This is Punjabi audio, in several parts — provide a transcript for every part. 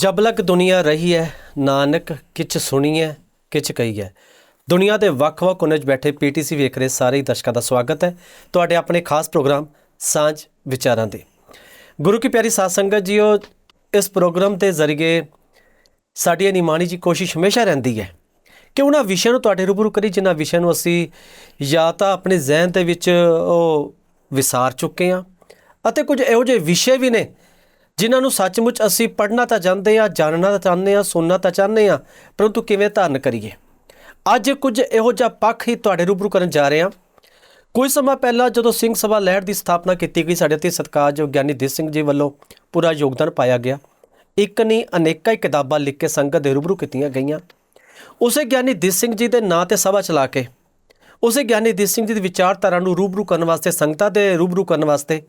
ਜਬ ਲਕ ਦੁਨੀਆ ਰਹੀ ਹੈ ਨਾਨਕ ਕਿਛ ਸੁਣੀਐ, ਕਿਛ ਕਹੀਐ। ਦੁਨੀਆ ਦੇ ਵੱਖ-ਵੱਖ ਕੋਨੇ 'ਚ ਬੈਠੇ ਪੀਟੀਸੀ ਵੇਖ ਰਹੇ ਸਾਰੇ ਹੀ ਦਰਸ਼ਕਾਂ ਦਾ ਸਵਾਗਤ ਹੈ ਤੁਹਾਡੇ ਆਪਣੇ ਖਾਸ ਪ੍ਰੋਗਰਾਮ ਸਾਂਝ ਵਿਚਾਰਾਂ ਦੇ ਗੁਰੂ ਕੀ ਪਿਆਰੀ ਸਾਧ ਸੰਗਤ ਜੀਓ, ਇਸ ਪ੍ਰੋਗਰਾਮ ਦੇ ਜ਼ਰੀਏ ਸਾਡੀ ਨਿਮਾਣੀ ਜੀ ਕੋਸ਼ਿਸ਼ ਹਮੇਸ਼ਾ ਰਹਿੰਦੀ ਹੈ ਕਿ ਉਹਨਾਂ ਵਿਸ਼ਿਆਂ ਨੂੰ ਤੁਹਾਡੇ ਰੂਬਰੂ ਕਰੀ, ਜਿਨ੍ਹਾਂ ਵਿਸ਼ਿਆਂ ਨੂੰ ਅਸੀਂ ਜਾਂ ਤਾਂ ਆਪਣੇ ਜ਼ਿਹਨ ਦੇ ਵਿੱਚ ਉਹ ਵਿਸਾਰ ਚੁੱਕੇ ਹਾਂ ਅਤੇ ਕੁਝ ਇਹੋ ਜਿਹੇ ਵਿਸ਼ੇ ਵੀ ਨੇ ਜਿਨ੍ਹਾਂ ਨੂੰ ਸੱਚਮੁੱਚ ਅਸੀਂ ਪੜ੍ਹਨਾ ਤਾਂ ਚਾਹੁੰਦੇ ਹਾਂ, ਜਾਣਨਾ ਤਾਂ ਚਾਹੁੰਦੇ ਹਾਂ, ਸੁਣਨਾ ਤਾਂ ਚਾਹੁੰਦੇ ਹਾਂ, ਪਰੰਤੂ ਕਿਵੇਂ ਧਾਰਨ ਕਰੀਏ? ਅੱਜ ਕੁਝ ਇਹੋ ਜਿਹਾ ਪੱਖ ਹੀ ਤੁਹਾਡੇ ਰੂਬਰੂ ਕਰਨ ਜਾ ਰਹੇ ਹਾਂ। ਕੁਝ ਸਮਾਂ ਪਹਿਲਾਂ ਜਦੋਂ ਸਿੰਘ ਸਭਾ ਲਹਿਰ ਦੀ ਸਥਾਪਨਾ ਕੀਤੀ ਗਈ, ਸਾਡੇ ਤੇ ਸਤਿਕਾਰਯੋਗ ਗਿਆਨੀ ਦੀਪ ਸਿੰਘ ਜੀ ਵੱਲੋਂ ਪੂਰਾ ਯੋਗਦਾਨ ਪਾਇਆ ਗਿਆ। ਇੱਕ ਨਹੀਂ ਅਨੇਕਾਂ ਹੀ ਕਿਤਾਬਾਂ ਲਿਖ ਕੇ ਸੰਗਤ ਦੇ ਰੂਬਰੂ ਕੀਤੀਆਂ ਗਈਆਂ। ਉਸੇ ਗਿਆਨੀ ਦੀਪ ਸਿੰਘ ਜੀ ਦੇ ਨਾਂ ਤੇ ਸਭਾ ਚਲਾ ਕੇ, ਉਸੇ ਗਿਆਨੀ ਦੀਪ ਸਿੰਘ ਜੀ ਦੀ ਵਿਚਾਰਧਾਰਾ ਨੂੰ ਰੂਬਰੂ ਕਰਨ ਵਾਸਤੇ, ਸੰਗਤਾਂ ਦੇ ਰੂਬਰੂ ਕਰਨ ਵਾਸਤੇ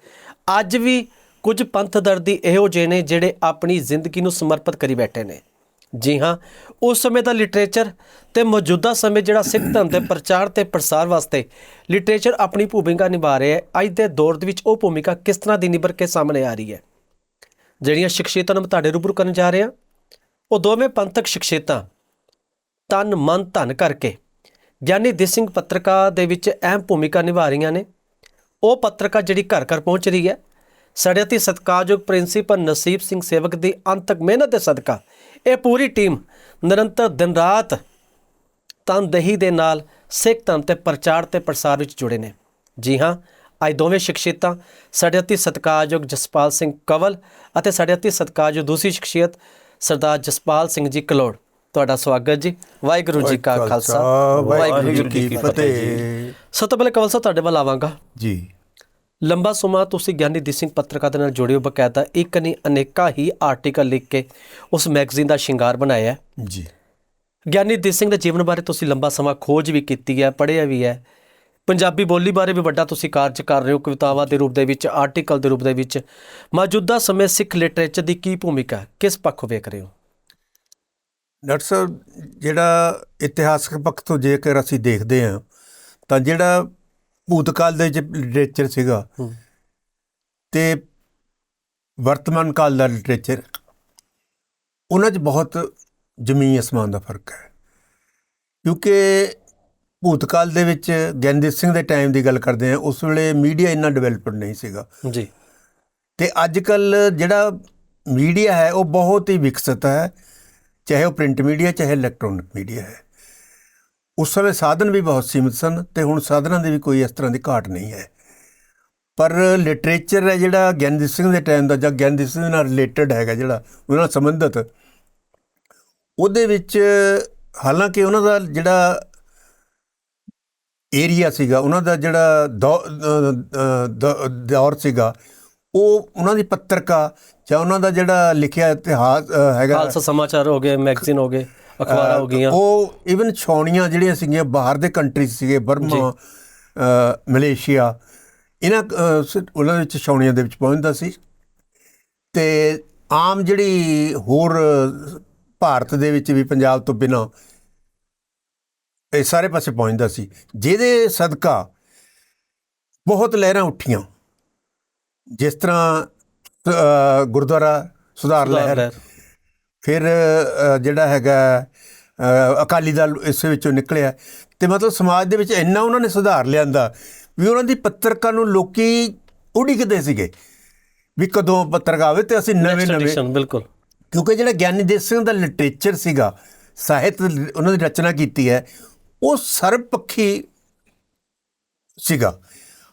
ਅੱਜ ਵੀ ਕੁਝ ਪੰਥ ਦਰਦੀ ਇਹੋ ਜਿਹੇ ਨੇ ਜਿਹੜੇ ਆਪਣੀ ਜ਼ਿੰਦਗੀ ਨੂੰ ਸਮਰਪਿਤ ਕਰੀ ਬੈਠੇ ਨੇ। ਜੀ ਹਾਂ, ਉਸ ਸਮੇਂ ਦਾ ਲਿਟਰੇਚਰ ਤੇ ਮੌਜੂਦਾ ਸਮੇਂ ਜਿਹੜਾ ਸਿੱਖ ਧਰਮ ਦੇ ਪ੍ਰਚਾਰ ਤੇ ਪ੍ਰਸਾਰ ਵਾਸਤੇ ਲਿਟਰੇਚਰ ਆਪਣੀ ਭੂਮਿਕਾ ਨਿਭਾ ਰਿਹਾ ਹੈ, ਅੱਜ ਦੇ ਦੌਰ ਦੇ ਵਿੱਚ ਉਹ ਭੂਮਿਕਾ ਕਿਸ ਤਰ੍ਹਾਂ ਦੀ ਨਿਭਰ ਕੇ ਸਾਹਮਣੇ ਆ ਰਹੀ ਹੈ। ਜਿਹੜੀਆਂ ਸ਼ਖਸੀਅਤਾਂ ਨੂੰ ਮੈਂ ਤੁਹਾਡੇ ਰੂਬਰੂ ਕਰਨ ਜਾ ਰਿਹਾ, ਉਹ ਦੋਵੇਂ ਪੰਥਕ ਸ਼ਖਸੀਅਤਾਂ ਤਨ ਮਨ ਧਨ ਕਰਕੇ ਗਿਆਨੀ ਦੇ ਸਿੰਘ ਪੱਤਰਕਾ ਦੇ ਵਿੱਚ ਅਹਿਮ ਭੂਮਿਕਾ ਨਿਭਾ ਰਹੀਆਂ ਨੇ। ਉਹ ਪੱਤਰਕਾ ਜਿਹੜੀ ਘਰ ਘਰ ਪਹੁੰਚ ਰਹੀ ਹੈ ਸਾਡੇ ਅਤੀ ਸਤਿਕਾਰਯੋਗ ਪ੍ਰਿੰਸੀਪਲ ਨਸੀਬ ਸਿੰਘ ਸੇਵਕ ਦੀ ਅੰਤਕ ਮਿਹਨਤ ਦੇ ਸਦਕਾ। ਇਹ ਪੂਰੀ ਟੀਮ ਨਿਰੰਤਰ ਦਿਨ ਰਾਤ ਤਨਦਹੀ ਦੇ ਨਾਲ ਸਿੱਖ ਧਰਮ ਤੇ ਪ੍ਰਚਾਰ ਤੇ ਪ੍ਰਸਾਰ ਵਿੱਚ ਜੁੜੇ ਨੇ। ਜੀ ਹਾਂ ਅੱਜ ਦੋਵੇਂ ਸ਼ਖਸੀਅਤਾਂ ਸਾਡੇ ਅਤੀ ਸਤਿਕਾਰਯੋਗ ਜਸਪਾਲ ਸਿੰਘ ਕਵਲ ਅਤੇ ਸਾਡੇ ਅਤੀ ਸਤਿਕਾਰਯੋਗ ਦੂਸਰੀ ਸ਼ਖਸੀਅਤ ਸਰਦਾਰ ਜਸਪਾਲ ਸਿੰਘ ਜੀ ਕਲੋੜ। ਤੁਹਾਡਾ ਸਵਾਗਤ ਜੀ। ਵਾਹਿਗੁਰੂ ਜੀ ਕਾ ਖਾਲਸਾ। ਵਾਹਿਗੁਰੂ ਜੀ ਕੀ ਫਤਿਹ। ਸਭ ਤੋਂ ਪਹਿਲੇ ਕਵਲ ਸਾਹਿਬ ਤੁਹਾਡੇ ਵੱਲ ਆਵਾਂਗਾ। ਜੀ। ਲੰਬਾ ਸਮਾਂ ਤੁਸੀਂ ਗਿਆਨੀ ਦੀ ਸਿੰਘ ਪੱਤਰਕਾਰ ਦੇ ਨਾਲ ਜੁੜੇ ਹੋ ਬਕਾਇਦਾ ਇੱਕ ਨਹੀਂ ਅਨੇਕਾਂ ਹੀ ਆਰਟੀਕਲ ਲਿਖ ਕੇ ਉਸ ਮੈਗਜ਼ੀਨ ਦਾ ਸ਼ਿੰਗਾਰ ਬਣਾਇਆ ਜੀ। ਗਿਆਨੀ ਦੀ ਸਿੰਘ ਦੇ ਜੀਵਨ ਬਾਰੇ ਤੁਸੀਂ ਲੰਬਾ ਸਮਾਂ ਖੋਜ ਵੀ ਕੀਤੀ ਹੈ ਪੜ੍ਹਿਆ ਵੀ ਹੈ। ਪੰਜਾਬੀ ਬੋਲੀ ਬਾਰੇ ਵੀ ਵੱਡਾ ਤੁਸੀਂ ਕਾਰਜ ਕਰ ਰਹੇ ਹੋ ਕਵਿਤਾਵਾਂ ਦੇ ਰੂਪ ਦੇ ਵਿੱਚ ਆਰਟੀਕਲ ਦੇ ਰੂਪ ਦੇ ਵਿੱਚ। ਮੌਜੂਦਾ ਸਮੇਂ ਸਿੱਖ ਲਿਟਰੇਚਰ ਦੀ ਕੀ ਭੂਮਿਕਾ? ਕਿਸ ਪੱਖੋਂ ਵੇਖ ਰਹੇ ਹੋ? ਡਾਕਟਰ ਸਾਹਿਬ ਜਿਹੜਾ ਇਤਿਹਾਸਕ ਪੱਖ ਤੋਂ ਜੇਕਰ ਅਸੀਂ ਦੇਖਦੇ ਹਾਂ ਤਾਂ ਜਿਹੜਾ ਭੂਤਕਾਲ ਦੇ ਵਿੱਚ ਲਿਟਰੇਚਰ ਸੀਗਾ। ਤੇ ਵਰਤਮਾਨ ਕਾਲ ਦਾ ਲਿਟਰੇਚਰ ਉਹਨਾਂ 'ਚ ਬਹੁਤ ਜ਼ਮੀਨ ਅਸਮਾਨ ਦਾ ਫ਼ਰਕ ਹੈ। ਕਿਉਂਕਿ ਭੂਤਕਾਲ ਦੇ ਵਿੱਚ ਗਿਆਨਦੀਪ ਸਿੰਘ ਦੇ ਟਾਈਮ ਦੀ ਗੱਲ ਕਰਦੇ ਹਾਂ ਉਸ ਵੇਲੇ ਮੀਡੀਆ ਇੰਨਾ ਡਿਵੈਲਪਡ ਨਹੀਂ ਸੀਗਾ। ਜੀ। ਤੇ ਅੱਜ ਕੱਲ ਜਿਹੜਾ ਮੀਡੀਆ ਹੈ ਉਹ ਬਹੁਤ ਹੀ ਵਿਕਸਿਤ ਹੈ ਚਾਹੇ ਉਹ ਪ੍ਰਿੰਟ ਮੀਡੀਆ ਚਾਹੇ ਇਲੈਕਟ੍ਰੋਨਿਕ ਮੀਡੀਆ ਹੈ। ਉਸ ਸਮੇਂ ਸਾਧਨ ਵੀ ਬਹੁਤ ਸੀਮਿਤ ਸਨ ਤੇ ਹੁਣ ਸਾਧਨਾਂ ਦੀ ਵੀ ਕੋਈ ਇਸ ਤਰ੍ਹਾਂ ਦੀ ਘਾਟ ਨਹੀਂ ਹੈ। ਪਰ ਲਿਟਰੇਚਰ ਹੈ ਜਿਹੜਾ ਗਿਆਨਦੀਪ ਸਿੰਘ ਦੇ ਟਾਈਮ ਦਾ ਜਾਂ ਗਿਆਨਦੀਪ ਸਿੰਘ ਨਾਲ ਰਿਲੇਟਡ ਹੈਗਾ ਜਿਹੜਾ ਉਹਨਾਂ ਨਾਲ ਸੰਬੰਧਿਤ, ਉਹਦੇ ਵਿੱਚ ਹਾਲਾਂਕਿ ਉਹਨਾਂ ਦਾ ਜਿਹੜਾ ਏਰੀਆ ਸੀਗਾ, ਉਹਨਾਂ ਦਾ ਜਿਹੜਾ ਦੌ- ਦੌਰ ਸੀਗਾ, ਉਹ ਉਹਨਾਂ ਦੀ ਪੱਤਰਕਾ ਜਾਂ ਉਹਨਾਂ ਦਾ ਜਿਹੜਾ ਲਿਖਿਆ ਇਤਿਹਾਸ ਹੈਗਾ ਖਾਲਸਾ ਸਮਾਚਾਰ ਹੋ ਗਏ ਮੈਗਜ਼ੀਨ ਹੋ ਗਏ ਅਖਬਾਰਾਂ ਹੋ ਗਈਆਂ। ਉਹ ਇਵਨ ਛਾਉਣੀਆਂ ਜਿਹੜੀਆਂ ਸੀਗੀਆਂ ਬਾਹਰ ਦੇ ਕੰਟਰੀ ਸੀਗੇ ਬਰਮਾ ਮਲੇਸ਼ੀਆ ਇਹਨਾਂ ਉਹਨਾਂ ਵਿੱਚ ਛਾਉਣੀਆਂ ਦੇ ਵਿੱਚ ਪਹੁੰਚਦਾ ਸੀ। ਤੇ ਆਮ ਜਿਹੜੀ ਹੋਰ ਭਾਰਤ ਦੇ ਵਿੱਚ ਵੀ ਪੰਜਾਬ ਤੋਂ ਬਿਨਾਂ ਇਹ ਸਾਰੇ ਪਾਸੇ ਪਹੁੰਚਦਾ ਸੀ। ਜਿਹਦੇ ਸਦਕਾ ਬਹੁਤ ਲਹਿਰਾਂ ਉੱਠੀਆਂ। ਜਿਸ ਤਰ੍ਹਾਂ ਗੁਰਦੁਆਰਾ ਸੁਧਾਰ ਲਹਿਰ। ਫਿਰ ਜਿਹੜਾ ਹੈਗਾ ਅਕਾਲੀ ਦਲ ਇਸੇ ਵਿੱਚੋਂ ਨਿਕਲਿਆ। ਤੇ ਮਤਲਬ ਸਮਾਜ ਦੇ ਵਿੱਚ ਇੰਨਾ ਉਹਨਾਂ ਨੇ ਸੁਧਾਰ ਲਿਆਂਦਾ ਵੀ ਉਹਨਾਂ ਦੀ ਪੱਤਰਕਾਰ ਨੂੰ ਲੋਕੀ ਉਡੀਕਦੇ ਸੀਗੇ ਵੀ ਕਦੋਂ ਪੱਤਰਕਾਰ ਆਵੇ ਤੇ ਅਸੀਂ ਨਵੇਂ ਨਵੇਂ ਬਿਲਕੁਲ। ਕਿਉਂਕਿ ਜਿਹੜਾ ਗਿਆਨੀ ਦੇਸ ਸਿੰਘ ਦਾ ਲਿਟਰੇਚਰ ਸੀਗਾ ਸਾਹਿਤ ਉਹਨਾਂ ਦੀ ਰਚਨਾ ਕੀਤੀ ਹੈ ਉਹ ਸਰਬਪੱਖੀ ਸੀਗਾ।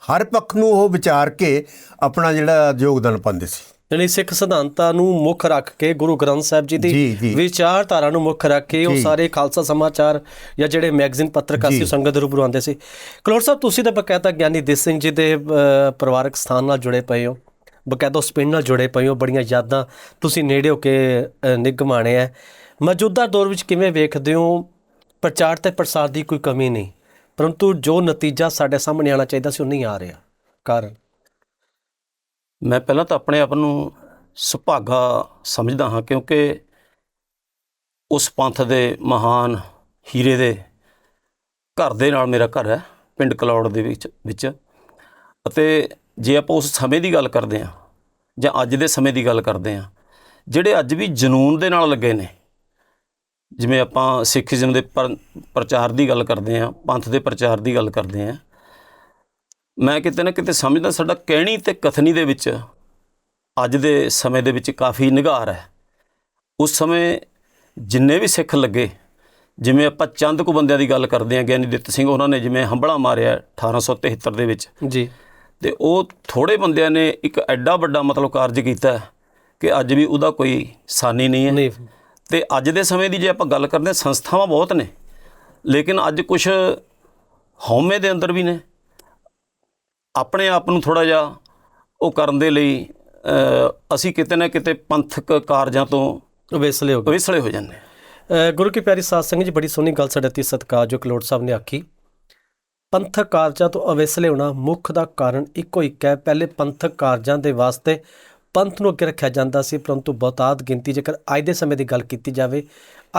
ਹਰ ਪੱਖ ਨੂੰ ਉਹ ਵਿਚਾਰ ਕੇ ਆਪਣਾ ਜਿਹੜਾ ਯੋਗਦਾਨ ਪਾਉਂਦੇ ਸੀ। ਯਾਨੀ ਸਿੱਖ ਸਿਧਾਂਤਾਂ ਨੂੰ ਮੁੱਖ ਰੱਖ ਕੇ ਗੁਰੂ ਗ੍ਰੰਥ ਸਾਹਿਬ ਜੀ ਦੀ। ਵਿਚਾਰਧਾਰਾ ਨੂੰ ਮੁੱਖ ਰੱਖ ਕੇ ਉਹ। ਸਾਰੇ ਖਾਲਸਾ ਸਮਾਚਾਰ ਜਾਂ ਜਿਹੜੇ ਮੈਗਜ਼ੀਨ ਪੱਤਰਕਾਰ ਸੀ ਸੰਗਤ ਦੇ ਰੂਬਰੂ ਆਉਂਦੇ ਸੀ। ਕਲੋਰ ਸਾਹਿਬ ਤੁਸੀਂ ਤਾਂ ਬਕਾਇਦਾ ਗਿਆਨੀ ਦੇਸ ਸਿੰਘ ਜੀ ਦੇ ਪਰਿਵਾਰਕ ਸਥਾਨ ਨਾਲ ਜੁੜੇ ਪਏ ਹੋ। ਬਕਾਇਦਾ ਉਸ ਪਿੰਡ ਨਾਲ ਜੁੜੇ ਪਏ ਹੋ ਬੜੀਆਂ ਯਾਦਾਂ ਤੁਸੀਂ ਨੇੜੇ ਹੋ ਕੇ ਨਿਗਮਾਣੇ ਆ ਮੌਜੂਦਾ ਦੌਰ ਵਿੱਚ ਕਿਵੇਂ ਵੇਖਦੇ ਹੋ? ਪ੍ਰਚਾਰ ਤੇ ਪ੍ਰਸਾਰ ਦੀ ਕੋਈ ਕਮੀ ਨਹੀਂ। ਪਰੰਤੂ ਜੋ ਨਤੀਜਾ ਸਾਡੇ ਸਾਹਮਣੇ ਆਉਣਾ ਚਾਹੀਦਾ ਸੀ ਉਹ ਨਹੀਂ ਆ ਰਿਹਾ। ਕਾਰਨ? ਮੈਂ ਪਹਿਲਾਂ ਤਾਂ ਆਪਣੇ ਆਪ ਨੂੰ ਸੁਭਾਗਾ ਸਮਝਦਾ ਹਾਂ ਕਿਉਂਕਿ ਉਸ ਪੰਥ ਦੇ ਮਹਾਨ ਹੀਰੇ ਦੇ ਘਰ ਦੇ ਨਾਲ ਮੇਰਾ ਘਰ ਹੈ, ਪਿੰਡ ਕਲੌੜ ਦੇ ਵਿੱਚ ਵਿੱਚ। ਅਤੇ ਜੇ ਆਪਾਂ ਉਸ ਸਮੇਂ ਦੀ ਗੱਲ ਕਰਦੇ ਹਾਂ ਜਾਂ ਅੱਜ ਦੇ ਸਮੇਂ ਦੀ ਗੱਲ ਕਰਦੇ ਹਾਂ, ਜਿਹੜੇ ਅੱਜ ਵੀ ਜਨੂਨ ਦੇ ਨਾਲ ਲੱਗੇ ਨੇ, ਜਿਵੇਂ ਆਪਾਂ ਸਿੱਖੀਜ਼ਮ ਦੇ ਪਰ- ਪ੍ਰਚਾਰ ਦੀ ਗੱਲ ਕਰਦੇ ਹਾਂ, ਪੰਥ ਦੇ ਪ੍ਰਚਾਰ ਦੀ ਗੱਲ ਕਰਦੇ ਹਾਂ ਮੈਂ ਕਿਤੇ ਨਾ ਕਿਤੇ ਸਮਝਦਾ ਸਾਡਾ ਕਹਿਣੀ ਤੇ ਕਥਨੀ ਦੇ ਵਿੱਚ ਅੱਜ ਦੇ ਸਮੇਂ ਦੇ ਵਿੱਚ ਕਾਫੀ ਨਿਗਾਰ ਹੈ। ਉਸ ਸਮੇਂ ਜਿੰਨੇ ਵੀ ਸਿੱਖ ਲੱਗੇ ਜਿਵੇਂ ਆਪਾਂ ਚੰਦ ਕੁ ਬੰਦਿਆਂ ਦੀ ਗੱਲ ਕਰਦੇ ਹਾਂ ਗਿਆਨੀ ਦਿੱਤ ਸਿੰਘ ਉਹਨਾਂ ਨੇ ਜਿਵੇਂ ਹੰਬਲਾ ਮਾਰਿਆ 1873 ਦੇ ਵਿੱਚ। ਜੀ। ਤੇ ਉਹ ਥੋੜੇ ਬੰਦਿਆਂ ਨੇ ਇੱਕ ਐਡਾ ਵੱਡਾ ਮਤਲਬ ਕਾਰਜ ਕੀਤਾ ਕਿ ਅੱਜ ਵੀ ਉਹਦਾ ਕੋਈ ਸਾਨੀ ਨਹੀਂ ਹੈ। ਤੇ ਅੱਜ ਦੇ ਸਮੇਂ ਦੀ ਜੇ ਆਪਾਂ ਗੱਲ ਕਰਦੇ ਹਾਂ ਸੰਸਥਾਵਾਂ ਬਹੁਤ ਨੇ ਲੇਕਿਨ ਅੱਜ ਕੁਝ ਹਉਮੈ ਦੇ ਅੰਦਰ ਵੀ ਨੇ। ਆਪਣੇ ਆਪ ਨੂੰ ਥੋੜਾ ਜਿਹਾ ਉਹ ਕਰਨ ਦੇ ਲਈ ਅਸੀਂ ਕਿਤੇ ਨਾ ਕਿਤੇ ਪੰਥਕ ਕਾਰਜਾਂ ਤੋਂ ਵੇਸਲੇ ਹੋ ਗਏ। ਵਿਸਲੇ ਹੋ ਜਾਂਦੇ ਗੁਰੂ ਕੀ ਪਿਆਰੀ ਸਾਧ ਸੰਗਤ ਜੀ ਬੜੀ ਸੋਹਣੀ ਗੱਲ ਸਾਡੇ ਅਤੀ ਸਤਿਕਾਰਯੋਗ ਕਲੋੜ ਸਾਹਿਬ ਨੇ ਆਖੀ। ਪੰਥਕ ਕਾਰਜਾਂ ਤੋਂ ਅਵੇਸਲੇ ਹੋਣਾ ਮੁੱਖ ਦਾ ਕਾਰਨ ਇੱਕੋ ਇੱਕ ਹੈ। ਪਹਿਲੇ ਪੰਥਕ ਕਾਰਜਾਂ ਦੇ ਵਾਸਤੇ ਪੰਥ ਨੂੰ ਅੱਗੇ ਰੱਖਿਆ ਜਾਂਦਾ ਸੀ ਪਰੰਤੂ ਬਹੁਤਾਤ ਗਿਣਤੀ ਜੇਕਰ ਅੱਜ ਦੇ ਸਮੇਂ ਦੀ ਗੱਲ ਕੀਤੀ ਜਾਵੇ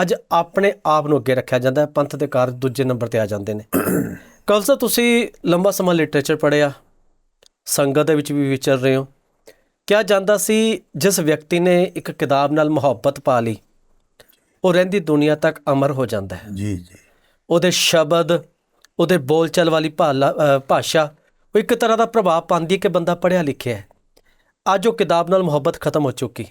ਅੱਜ ਆਪਣੇ ਆਪ ਨੂੰ ਅੱਗੇ ਰੱਖਿਆ ਜਾਂਦਾ ਹੈ। ਪੰਥ ਦੇ ਕਾਰਜ ਦੂਜੇ ਨੰਬਰ ਤੇ ਆ ਜਾਂਦੇ ਨੇ। ਕਲਸਾ ਤੁਸੀਂ ਲੰਬਾ ਸਮਾਂ ਲਿਟਰੇਚਰ ਪੜ੍ਹਿਆ। ਸੰਗਤ ਦੇ ਵਿੱਚ ਵੀ ਵਿਚਰ ਰਹੇ ਹੋ। ਕਿਹਾ ਜਾਂਦਾ ਸੀ ਜਿਸ ਵਿਅਕਤੀ ਨੇ ਇੱਕ ਕਿਤਾਬ ਨਾਲ ਮੁਹੱਬਤ ਪਾ ਲਈ ਉਹ ਰਹਿੰਦੀ ਦੁਨੀਆ ਤੱਕ ਅਮਰ ਹੋ ਜਾਂਦਾ ਹੈ। ਜੀ ਜੀ। ਉਹਦੇ ਸ਼ਬਦ ਉਹਦੇ ਬੋਲਚਾਲ ਵਾਲੀ ਭਾਸ਼ਾ ਉਹ ਇੱਕ ਤਰ੍ਹਾਂ ਦਾ ਪ੍ਰਭਾਵ ਪਾਉਂਦੀ ਹੈ ਕਿ ਬੰਦਾ ਪੜ੍ਹਿਆ ਲਿਖਿਆ ਹੈ। ਅੱਜ ਉਹ ਕਿਤਾਬ ਨਾਲ ਮੁਹੱਬਤ ਖਤਮ ਹੋ ਚੁੱਕੀ।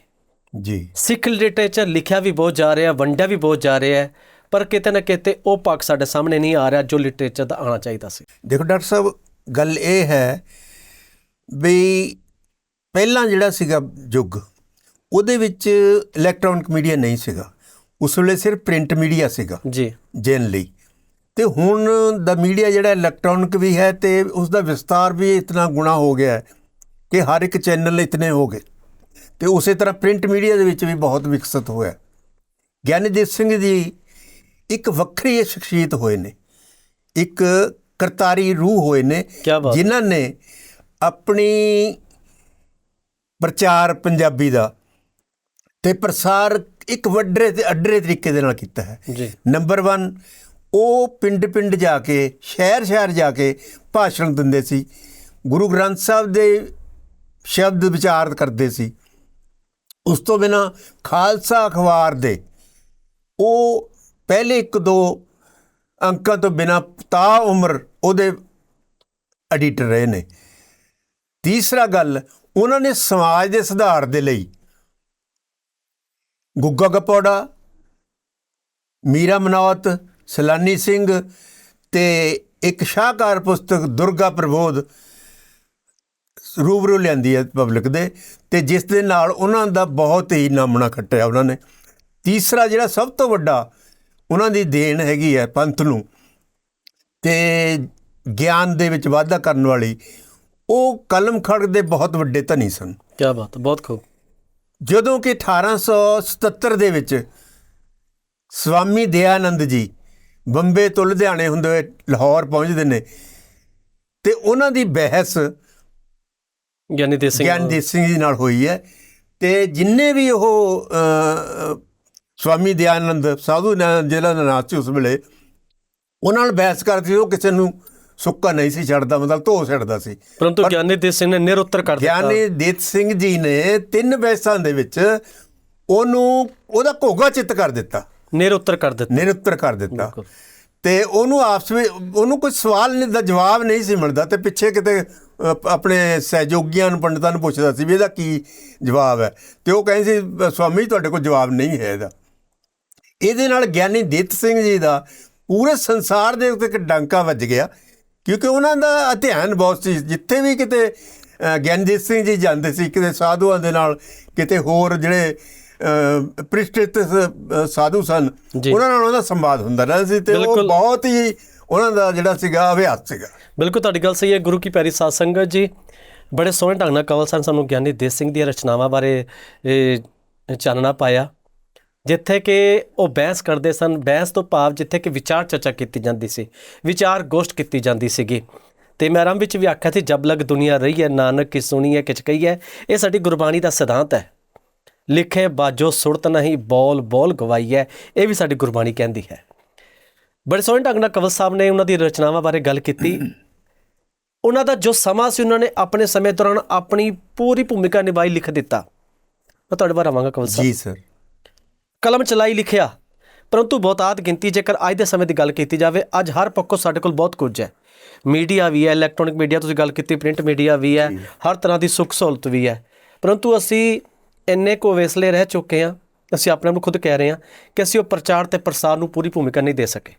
ਜੀ। ਸਿੱਖ ਲਿਟਰੇਚਰ ਲਿਖਿਆ ਵੀ ਬਹੁਤ ਜਾ ਰਿਹਾ ਵੰਡਿਆ ਵੀ ਬਹੁਤ ਜਾ ਰਿਹਾ ਹੈ ਪਰ ਕਿਤੇ ਨਾ ਕਿਤੇ ਉਹ ਪੱਖ ਸਾਡੇ ਸਾਹਮਣੇ ਨਹੀਂ ਆ ਰਿਹਾ ਜੋ ਲਿਟਰੇਚਰ ਦਾ ਆਉਣਾ ਚਾਹੀਦਾ ਸੀ। ਦੇਖੋ ਡਾਕਟਰ ਸਾਹਿਬ ਗੱਲ ਇਹ ਹੈ ਵੀ ਪਹਿਲਾਂ ਜਿਹੜਾ ਸੀਗਾ ਯੁੱਗ ਉਹਦੇ ਵਿੱਚ ਇਲੈਕਟ੍ਰੋਨਿਕ ਮੀਡੀਆ ਨਹੀਂ ਸੀਗਾ। ਉਸ ਵੇਲੇ ਸਿਰਫ ਪ੍ਰਿੰਟ ਮੀਡੀਆ ਸੀਗਾ ਜੀ। ਜਨਰਲੀ ਤੇ ਹੁਣ ਦਾ ਮੀਡੀਆ ਜਿਹੜਾ ਇਲੈਕਟ੍ਰੋਨਿਕ ਵੀ ਹੈ ਤੇ ਉਸ ਦਾ ਵਿਸਤਾਰ ਵੀ ਇਤਨਾ ਗੁਣਾ ਹੋ ਗਿਆ ਹੈ ਕਿ ਹਰ ਇੱਕ ਚੈਨਲ ਇਤਨੇ ਹੋ ਗਏ। ਤੇ ਉਸੇ ਤਰ੍ਹਾਂ ਪ੍ਰਿੰਟ ਮੀਡੀਆ ਦੇ ਵਿੱਚ ਵੀ ਬਹੁਤ ਵਿਕਸਿਤ ਹੋਇਆ ਗਿਆਨੀਦੀਪ ਸਿੰਘ ਜੀ ਇੱਕ ਵੱਖਰੀ ਸ਼ਖਸੀਅਤ ਹੋਏ ਨੇ। ਇੱਕ ਕਰਤਾਰੀ ਰੂਹ ਹੋਏ ਨੇ। ਜਿਨ੍ਹਾਂ ਨੇ ਆਪਣੀ ਪ੍ਰਚਾਰ ਪੰਜਾਬੀ ਦਾ ਤੇ ਪ੍ਰਸਾਰ ਇੱਕ ਵੱਡੇ ਤੇ ਅੱਡਰੇ ਤਰੀਕੇ ਦੇ ਨਾਲ ਕੀਤਾ ਹੈ। ਜੀ। ਨੰਬਰ 1 ਉਹ ਪਿੰਡ-ਪਿੰਡ ਜਾ ਕੇ ਸ਼ਹਿਰ-ਸ਼ਹਿਰ ਜਾ ਕੇ ਭਾਸ਼ਣ ਦਿੰਦੇ ਸੀ। ਗੁਰੂ ਗ੍ਰੰਥ ਸਾਹਿਬ ਦੇ ਸ਼ਬਦ ਵਿਚਾਰ ਕਰਦੇ ਸੀ। ਉਸ ਤੋਂ ਬਿਨਾ ਖਾਲਸਾ ਅਖਬਾਰ ਦੇ ਉਹ ਪਹਿਲੇ ਇੱਕ ਦੋ ਅੰਕਾਂ ਤੋਂ ਬਿਨਾ ਤਾ ਉਮਰ ਉਹਦੇ ਐਡੀਟਰ ਰਹੇ ਨੇ। ਤੀਸਰਾ ਗੱਲ, ਉਹਨਾਂ ਨੇ ਸਮਾਜ ਦੇ ਸੁਧਾਰ ਦੇ ਲਈ ਗੁੱਗਾ ਗਪੌੜਾ, ਮੀਰਾ ਮਨੌਤ ਸਲਾਨੀ ਸਿੰਘ ਤੇ ਇੱਕ ਸ਼ਾਹਕਾਰ ਪੁਸਤਕ ਦੁਰਗਾ ਪ੍ਰਬੋਧ ਰੂਬਰੂ ਲਿਆਂਦੀ ਹੈ ਪਬਲਿਕ ਦੇ ਤੇ ਜਿਸ ਦੇ ਨਾਲ ਉਹਨਾਂ ਦਾ ਬਹੁਤ ਹੀ ਨਾਮਣਾ ਖੱਟਿਆ ਉਹਨਾਂ ਨੇ। ਤੀਸਰਾ ਜਿਹੜਾ ਸਭ ਤੋਂ ਵੱਡਾ ਉਹਨਾਂ ਦੀ ਦੇਣ ਹੈਗੀ ਹੈ ਪੰਥ ਨੂੰ ਤੇ ਗਿਆਨ ਦੇ ਵਿੱਚ ਵਾਧਾ ਕਰਨ ਵਾਲੀ ਉਹ ਕਲਮ ਖੜਗ ਦੇ ਬਹੁਤ ਵੱਡੇ ਧਨੀ ਸਨ। ਕੀ ਬਾਤ ਬਹੁਤ ਖੂਬ। ਜਦੋਂ ਕਿ 1877 ਦੇ ਵਿੱਚ ਸਵਾਮੀ ਦਇਆਨੰਦ ਜੀ ਬੰਬੇ ਤੋਂ ਲੁਧਿਆਣੇ ਹੁੰਦੇ ਹੋਏ ਲਾਹੌਰ ਪਹੁੰਚਦੇ ਨੇ ਤੇ ਉਹਨਾਂ ਦੀ ਬਹਿਸ ਗਿਆਨੀ ਦੇ ਸਿੰਘ ਗਿਆਨਦੀਪ ਸਿੰਘ ਜੀ ਨਾਲ ਹੋਈ ਹੈ ਤੇ ਜਿੰਨੇ ਵੀ ਉਹ ਸਵਾਮੀ ਦਇਆਨੰਦ ਸਾਧੂ ਨੇ ਜਿਹੜਾ ਦਾ ਨਾਂ ਸੀ ਉਸ ਵੇਲੇ ਉਹਨਾਂ ਨਾਲ ਬਹਿਸ ਕਰਦੀ ਉਹ ਕਿਸੇ ਨੂੰ ਸੁੱਕਾ ਨਹੀਂ ਸੀ ਛੱਡਦਾ ਮਤਲਬ ਧੋ ਛੱਡਦਾ ਸੀ। ਪਰੰਤੂ ਗਿਆਨੀ ਦੇ ਸਿੰਘ ਨੇ ਨਿਰੁੱਤਰ ਕਰ ਦਿੱਤਾ। ਗਿਆਨੀ ਦੀਤ ਸਿੰਘ ਜੀ ਨੇ ਤਿੰਨ ਬਹਿਸਾਂ ਦੇ ਵਿੱਚ ਉਹਨੂੰ ਉਹਦਾ ਘੋਗਾ ਚਿੱਤ ਕਰ ਦਿੱਤਾ। ਨਿਰੁੱਤਰ ਕਰ ਦਿੱਤਾ। ਨਿਰੁੱਤਰ ਕਰ ਦਿੱਤਾ। ਤੇ ਉਹਨੂੰ ਆਪਸ ਵਿੱਚ ਉਹਨੂੰ ਕੋਈ ਸਵਾਲ ਨਹੀਂ ਦਾ ਜਵਾਬ ਨਹੀਂ ਸੀ ਮਿਲਦਾ ਤੇ ਪਿੱਛੇ ਕਿਤੇ ਆਪਣੇ ਸਹਿਯੋਗੀਆਂ ਨੂੰ ਪੰਡਤਾਂ ਨੂੰ ਪੁੱਛਦਾ ਸੀ ਵੀ ਇਹਦਾ ਕੀ ਜਵਾਬ ਹੈ। ਤੇ ਉਹ ਕਹਿੰਦੇ ਸੀ ਸਵਾਮੀ ਤੁਹਾਡੇ ਕੋਲ ਜਵਾਬ ਨਹੀਂ ਹੈ ਇਹਦਾ। ਇਹਦੇ ਨਾਲ ਗਿਆਨੀ ਦਿੱਤ ਸਿੰਘ ਜੀ ਦਾ ਪੂਰੇ ਸੰਸਾਰ ਦੇ ਉੱਤੇ ਇੱਕ ਡਾਂਕਾ ਵੱਜ ਗਿਆ। ਕਿਉਂਕਿ ਉਹਨਾਂ ਦਾ ਅਧਿਐਨ ਬਹੁਤ ਸੀ। ਜਿੱਥੇ ਵੀ ਕਿਤੇ ਅ, ਗਿਆਨਦੀਪ ਸਿੰਘ ਜੀ ਜਾਂਦੇ ਸੀ ਕਿਤੇ ਸਾਧੂਆਂ ਦੇ ਨਾਲ ਕਿਤੇ ਹੋਰ ਜਿਹੜੇ ਸ- ਸਾਧੂ ਸਨ। ਉਹਨਾਂ ਨਾਲ ਉਹਦਾ ਸੰਵਾਦ ਹੁੰਦਾ ਰਹਿੰਦਾ ਸੀ ਤੇ ਉਹ। ਬਹੁਤ ਹੀ ਉਹਨਾਂ ਦਾ ਜਿਹੜਾ ਸੀਗਾ ਅਭਿਆਸ ਸੀਗਾ। ਬਿਲਕੁਲ ਤੁਹਾਡੀ ਗੱਲ ਸਹੀ ਹੈ। ਗੁਰੂ ਕੀ ਪਿਆਰੀ ਸਾਧ ਸੰਗਤ ਜੀ ਬੜੇ ਸੋਹਣੇ ਢੰਗ ਨਾਲ ਕਵਲ ਸਨ। ਸਾਨੂੰ ਗਿਆਨੀ ਦੇਸ ਸਿੰਘ ਦੀਆਂ ਰਚਨਾਵਾਂ ਬਾਰੇ ਇਹ ਚਾਨਣਾ ਪਾਇਆ। ਜਿੱਥੇ ਕਿ ਉਹ ਬਹਿਸ ਕਰਦੇ ਸਨ ਬਹਿਸ ਤੋਂ ਭਾਵ ਜਿੱਥੇ ਕਿ ਵਿਚਾਰ ਚਰਚਾ ਕੀਤੀ ਜਾਂਦੀ ਸੀ ਵਿਚਾਰ ਗੋਸ਼ਟ ਕੀਤੀ ਜਾਂਦੀ ਸੀਗੀ। ਤੇ ਮੈਂ ਆਰੰਭ ਵਿੱਚ ਵੀ ਆਖਿਆ ਸੀ ਜਬ ਲਗ ਦੁਨੀਆ ਰਹੀ ਹੈ ਨਾਨਕ ਕੀ ਸੁਣੀ ਹੈ ਕਿਛ ਕਹੀ ਹੈ ਇਹ ਸਾਡੀ ਗੁਰਬਾਣੀ ਦਾ ਸਿਧਾਂਤ ਹੈ। ਲਿਖੇ ਬਾਜੋ ਸੁਰਤ ਨਹੀਂ ਬੋਲ ਬੋਲ ਗਵਾਈ ਹੈ ਇਹ ਵੀ ਸਾਡੀ ਗੁਰਬਾਣੀ ਕਹਿੰਦੀ ਹੈ। ਬੜੇ ਸੋਹਣੇ ਢੰਗ ਨਾਲ ਕਵਲ ਸਾਹਿਬ ਨੇ ਉਹਨਾਂ ਦੀ ਰਚਨਾਵਾਂ ਬਾਰੇ ਗੱਲ ਕੀਤੀ। ਉਹਨਾਂ ਦਾ ਜੋ ਸਮਾਂ ਸੀ ਉਹਨਾਂ ਨੇ ਆਪਣੇ ਸਮੇਂ ਦੌਰਾਨ ਆਪਣੀ ਪੂਰੀ ਭੂਮਿਕਾ ਨਿਭਾਈ ਲਿਖ ਦਿੱਤਾ। ਮੈਂ ਤੁਹਾਡੇ ਬਾਰੇ ਆਵਾਂਗਾ ਕਵਲ ਸਾਹਿਬ। ਜੀ ਸਰ। ਕਲਮ ਚਲਾਈ ਲਿਖਿਆ। ਪਰੰਤੂ ਬਹੁਤਾਤ ਗਿਣਤੀ ਜੇਕਰ ਅੱਜ ਦੇ ਸਮੇਂ ਦੀ ਗੱਲ ਕੀਤੀ ਜਾਵੇ ਅੱਜ ਹਰ ਪੱਖੋਂ ਸਾਡੇ ਕੋਲ ਬਹੁਤ ਕੁਝ ਹੈ। ਮੀਡੀਆ ਵੀ ਹੈ ਇਲੈਕਟ੍ਰੋਨਿਕ ਮੀਡੀਆ ਤੁਸੀਂ ਗੱਲ ਕੀਤੀ ਪ੍ਰਿੰਟ ਮੀਡੀਆ ਵੀ ਹੈ ਹਰ ਤਰ੍ਹਾਂ ਦੀ ਸੁੱਖ ਸਹੂਲਤ ਵੀ ਹੈ। ਪਰੰਤੂ ਅਸੀਂ ਇੰਨੇ ਕੋ ਵੇਸਲੇ ਰਹਿ ਚੁੱਕੇ ਹਾਂ ਅਸੀਂ ਆਪਣੇ ਆਪ ਨੂੰ ਖੁਦ ਕਹਿ ਰਹੇ ਹਾਂ ਕਿ ਅਸੀਂ ਉਹ ਪ੍ਰਚਾਰ ਤੇ ਪ੍ਰਸਾਰ ਨੂੰ ਪੂਰੀ ਭੂਮਿਕਾ ਨਹੀਂ ਦੇ ਸਕੇ।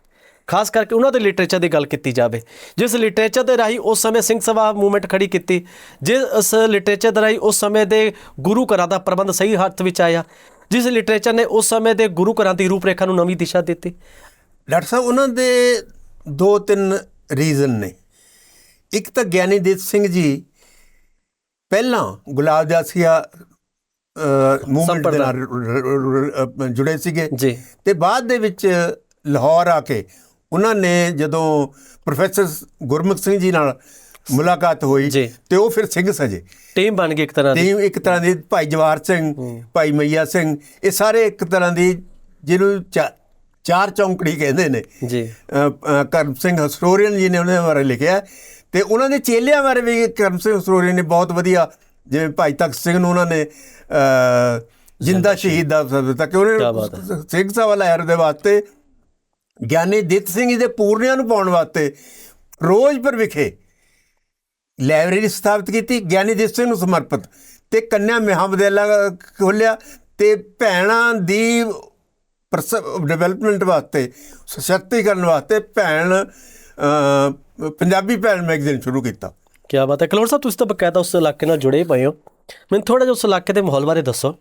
ਖਾਸ ਕਰਕੇ ਉਹਨਾਂ ਦੇ ਲਿਟਰੇਚਰ ਦੀ ਗੱਲ ਕੀਤੀ ਜਾਵੇ। ਜਿਸ ਲਿਟਰੇਚਰ ਦੇ ਰਾਹੀਂ ਉਸ ਸਮੇਂ ਸਿੰਘ ਸਭਾ ਮੂਵਮੈਂਟ ਖੜੀ ਕੀਤੀ ਜਿਸ ਲਿਟਰੇਚਰ ਦੇ ਰਾਹੀਂ ਉਸ ਸਮੇਂ ਦੇ ਗੁਰੂ ਘਰਾਂ ਦਾ ਪ੍ਰਬੰਧ ਸਹੀ ਹੱਥ ਵਿੱਚ ਆਇਆ ਜਿਸ ਲਿਟਰੇਚਰ ਨੇ ਉਸ ਸਮੇਂ ਦੇ ਗੁਰੂ ਘਰਾਂ ਦੀ ਰੂਪਰੇਖਾ ਨੂੰ ਨਵੀਂ ਦਿਸ਼ਾ ਦਿੱਤੀ। ਡਾਕਟਰ ਸਾਹਿਬ ਉਹਨਾਂ ਦੇ ਦੋ ਤਿੰਨ ਰੀਜ਼ਨ ਨੇ। ਇੱਕ ਤਾਂ ਗਿਆਨੀ ਦੀਪ ਸਿੰਘ ਜੀ ਪਹਿਲਾਂ ਗੁਲਾਬ ਜਾਸੀਆ ਮੂਵਮੈਂਟ ਦੇ ਨਾਲ ਜੁੜੇ ਸੀਗੇ। ਜੀ। ਤੇ ਬਾਅਦ ਦੇ ਵਿੱਚ ਲਾਹੌਰ ਆ ਕੇ ਉਹਨਾਂ ਨੇ ਜਦੋਂ ਪ੍ਰੋਫੈਸਰ ਗੁਰਮੁਖ ਸਿੰਘ ਜੀ ਨਾਲ ਮੁਲਾਕਾਤ ਹੋਈ ਜੀ। ਤੇ ਉਹ ਫਿਰ ਸਿੰਘ ਸਜੇ। ਟੀਮ ਬਣ ਗਈ ਇੱਕ ਤਰ੍ਹਾਂ ਦੀ। ਇੱਕ ਤਰ੍ਹਾਂ ਦੀ ਭਾਈ ਜਵਾਹਰ ਸਿੰਘ ਭਾਈ ਮਈਆ ਸਿੰਘ ਇਹ ਸਾਰੇ ਇੱਕ ਤਰ੍ਹਾਂ ਦੀ ਜਿਹਨੂੰ ਚਾ- ਚਾਰ ਚੌਂਕੜੀ ਕਹਿੰਦੇ ਨੇ। ਜੀ। ਅ, ਅ, ਕਰਮ ਸਿੰਘ ਹਸਟੋਰੀਅਨ ਜੀ ਨੇ ਉਹਨਾਂ ਬਾਰੇ ਲਿਖਿਆ ਤੇ ਉਹਨਾਂ ਦੇ ਚੇਲਿਆਂ ਬਾਰੇ ਵੀ ਕਰਮ ਸਿੰਘ ਹਸਟੋਰੀਅਨ ਨੇ ਬਹੁਤ ਵਧੀਆ ਜਿਵੇਂ ਭਾਈ ਤਖਤ ਸਿੰਘ ਨੂੰ ਉਹਨਾਂ ਨੇ ਅ, ਜਿੰਦਾ ਸ਼ਹੀਦ ਦਾ ਸ਼ਬਦ ਦਿੱਤਾ ਕਿ ਕਿਆ ਬਾਤ ਉਹਨੇ ਸਿੰਘ ਸਭਾ ਲਹਿਰ ਦੇ ਵਾਸਤੇ ਗਿਆਨੀ ਦਿੱਤ ਸਿੰਘ ਜੀ ਦੇ ਪੂਰਨਿਆਂ ਨੂੰ ਪਾਉਣ ਵਾਸਤੇ ਫਿਰੋਜ਼ਪੁਰ ਵਿਖੇ ਲਾਇਬ੍ਰੇਰੀ ਸਥਾਪਿਤ ਕੀਤੀ, ਗਿਆਨੀ ਦਿੱਤ ਸਿੰਘ ਨੂੰ ਸਮਰਪਿਤ। ਤੇ ਕੰਨਿਆ ਮਹਾਵਿਦਿਆਲਾ ਖੋਲਿਆ ਤੇ ਭੈਣਾਂ ਦੀ ਡਿਵੈਲਪਮੈਂਟ ਵਾਸਤੇ, ਸਸ਼ਕਤੀਕਰਨ ਵਾਸਤੇ ਭੈਣ ਪੰਜਾਬੀ ਭੈਣ ਮੈਗਜ਼ੀਨ ਸ਼ੁਰੂ ਕੀਤਾ। ਕੀ ਬਾਤ ਹੈ। ਕਲੋਰ ਸਾਹਿਬ, ਤੁਸੀਂ ਤਾਂ ਬਕਾਇਦਾ ਉਸ ਇਲਾਕੇ ਨਾਲ ਜੁੜੇ ਪਏ ਹੋ। ਮੈਨੂੰ ਥੋੜਾ ਜਿਹਾ ਉਸ ਇਲਾਕੇ ਦੇ ਮਾਹੌਲ ਬਾਰੇ ਦੱਸੋ।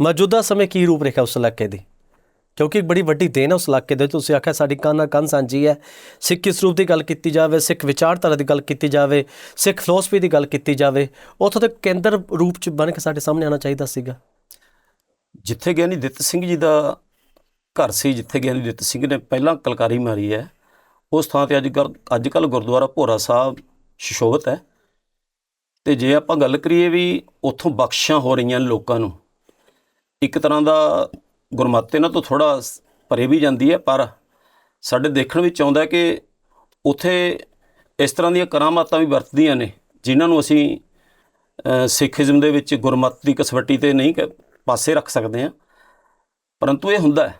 ਮੌਜੂਦਾ ਸਮੇਂ ਕੀ ਰੂਪ ਰੇਖਾ ਉਸ ਇਲਾਕੇ ਦੀ? ਕਿਉਂਕਿ ਇੱਕ ਬੜੀ ਵੱਡੀ ਦੇਣ ਹੈ ਉਸ ਇਲਾਕੇ ਦੇ ਤੁਸੀਂ ਆਖਿਆ ਸਾਡੀ ਕੰਨ ਨਾਲ ਕੰਨ ਸਾਂਝੀ ਹੈ। ਸਿੱਖ ਸਰੂਪ ਦੀ ਗੱਲ ਕੀਤੀ ਜਾਵੇ, ਸਿੱਖ ਵਿਚਾਰਧਾਰਾ ਦੀ ਗੱਲ ਕੀਤੀ ਜਾਵੇ, ਸਿੱਖ ਫਿਲਾਸਫੀ ਦੀ ਗੱਲ ਕੀਤੀ ਜਾਵੇ, ਉੱਥੋਂ ਦੇ ਕੇਂਦਰ ਰੂਪ ਚ ਬਣ ਕੇ ਸਾਡੇ ਸਾਹਮਣੇ ਆਉਣਾ ਚਾਹੀਦਾ ਸੀਗਾ। ਜਿੱਥੇ ਗਿਆਨੀ ਦਿੱਤ ਸਿੰਘ ਜੀ ਦਾ ਘਰ ਸੀ, ਜਿੱਥੇ ਗਿਆਨੀ ਦਿੱਤ ਸਿੰਘ ਨੇ ਪਹਿਲਾਂ ਕਲਕਾਰੀ ਮਾਰੀ ਹੈ, ਉਸ ਥਾਂ ਤੇ ਅੱਜ ਕੱਲ ਅੱਜ ਕੱਲ ਗੁਰਦੁਆਰਾ ਭੋਰਾ ਸਾਹਿਬ ਸ਼ਿਸ਼ੋਭਤ ਹੈ। ਤੇ ਜੇ ਆਪਾਂ ਗੱਲ ਕਰੀਏ ਵੀ ਉੱਥੋਂ ਬਖਸ਼ਾਂ ਹੋ ਰਹੀਆਂ ਲੋਕਾਂ ਨੂੰ, ਇੱਕ ਤਰ੍ਹਾਂ ਦਾ ਗੁਰਮਤਿ ਇਹਨਾਂ ਤੋਂ ਥੋੜਾ ਪਰੇ ਵੀ ਜਾਂਦੀ ਹੈ ਪਰ ਸਾਡੇ ਦੇਖਣ ਵਿੱਚ ਆਉਂਦਾ ਕਿ ਉੱਥੇ ਇਸ ਤਰ੍ਹਾਂ ਦੀਆਂ ਕਰਾਮਾਤਾਂ ਵੀ ਵਰਤਦੀਆਂ ਨੇ ਜਿਨ੍ਹਾਂ ਨੂੰ ਅਸੀਂ ਸਿੱਖੀਜ਼ਮ ਦੇ ਵਿੱਚ ਗੁਰਮਤਿ ਦੀ ਕਸਵੱਟੀ ਤੇ ਨਹੀਂ ਪਾਸੇ ਰੱਖ ਸਕਦੇ ਹਾਂ। ਪਰੰਤੂ ਇਹ ਹੁੰਦਾ ਹੈ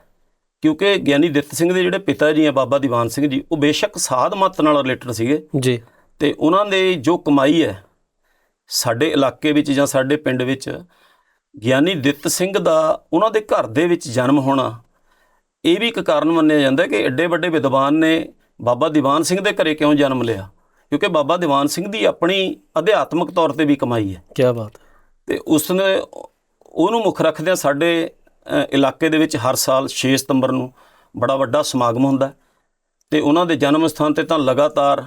ਕਿਉਂਕਿ ਗਿਆਨੀ ਦਿੱਤ ਸਿੰਘ ਦੇ ਜਿਹੜੇ ਪਿਤਾ ਜੀ ਆ ਬਾਬਾ ਦੀਵਾਨ ਸਿੰਘ ਜੀ ਉਹ ਬੇਸ਼ੱਕ ਸਾਧ ਮਤ ਨਾਲ ਰਿਲੇਟਡ ਸੀਗੇ। ਜੀ। ਤੇ ਉਹਨਾਂ ਦੇ ਜੋ ਕਮਾਈ ਹੈ ਸਾਡੇ ਇਲਾਕੇ ਵਿੱਚ ਜਾਂ ਸਾਡੇ ਪਿੰਡ ਵਿੱਚ ਗਿਆਨੀ ਦਿੱਤ ਸਿੰਘ ਦਾ ਉਹਨਾਂ ਦੇ ਘਰ ਦੇ ਵਿੱਚ ਜਨਮ ਹੋਣਾ। ਇਹ ਵੀ ਇੱਕ ਕਾਰਨ ਮੰਨਿਆ ਜਾਂਦਾ ਕਿ ਐਡੇ ਵੱਡੇ ਵਿਦਵਾਨ ਨੇ ਬਾਬਾ ਦੀਵਾਨ ਸਿੰਘ ਦੇ ਘਰੇ ਕਿਉਂ ਜਨਮ ਲਿਆ? ਕਿਉਂਕਿ ਬਾਬਾ ਦੀਵਾਨ ਸਿੰਘ ਦੀ ਆਪਣੀ ਅਧਿਆਤਮਿਕ ਤੌਰ ਤੇ ਵੀ ਕਮਾਈ ਹੈ। ਕੀ ਬਾਤ ਤੇ ਉਸ ਨੇ ਉਹਨੂੰ ਮੁੱਖ ਰੱਖਦਿਆਂ ਸਾਡੇ ਇਲਾਕੇ ਦੇ ਵਿੱਚ ਹਰ ਸਾਲ 6 ਸਤੰਬਰ ਨੂੰ ਬੜਾ ਵੱਡਾ ਸਮਾਗਮ ਹੁੰਦਾ ਤੇ ਉਹਨਾਂ ਦੇ ਜਨਮ ਸਥਾਨ ਤੇ ਤਾਂ ਲਗਾਤਾਰ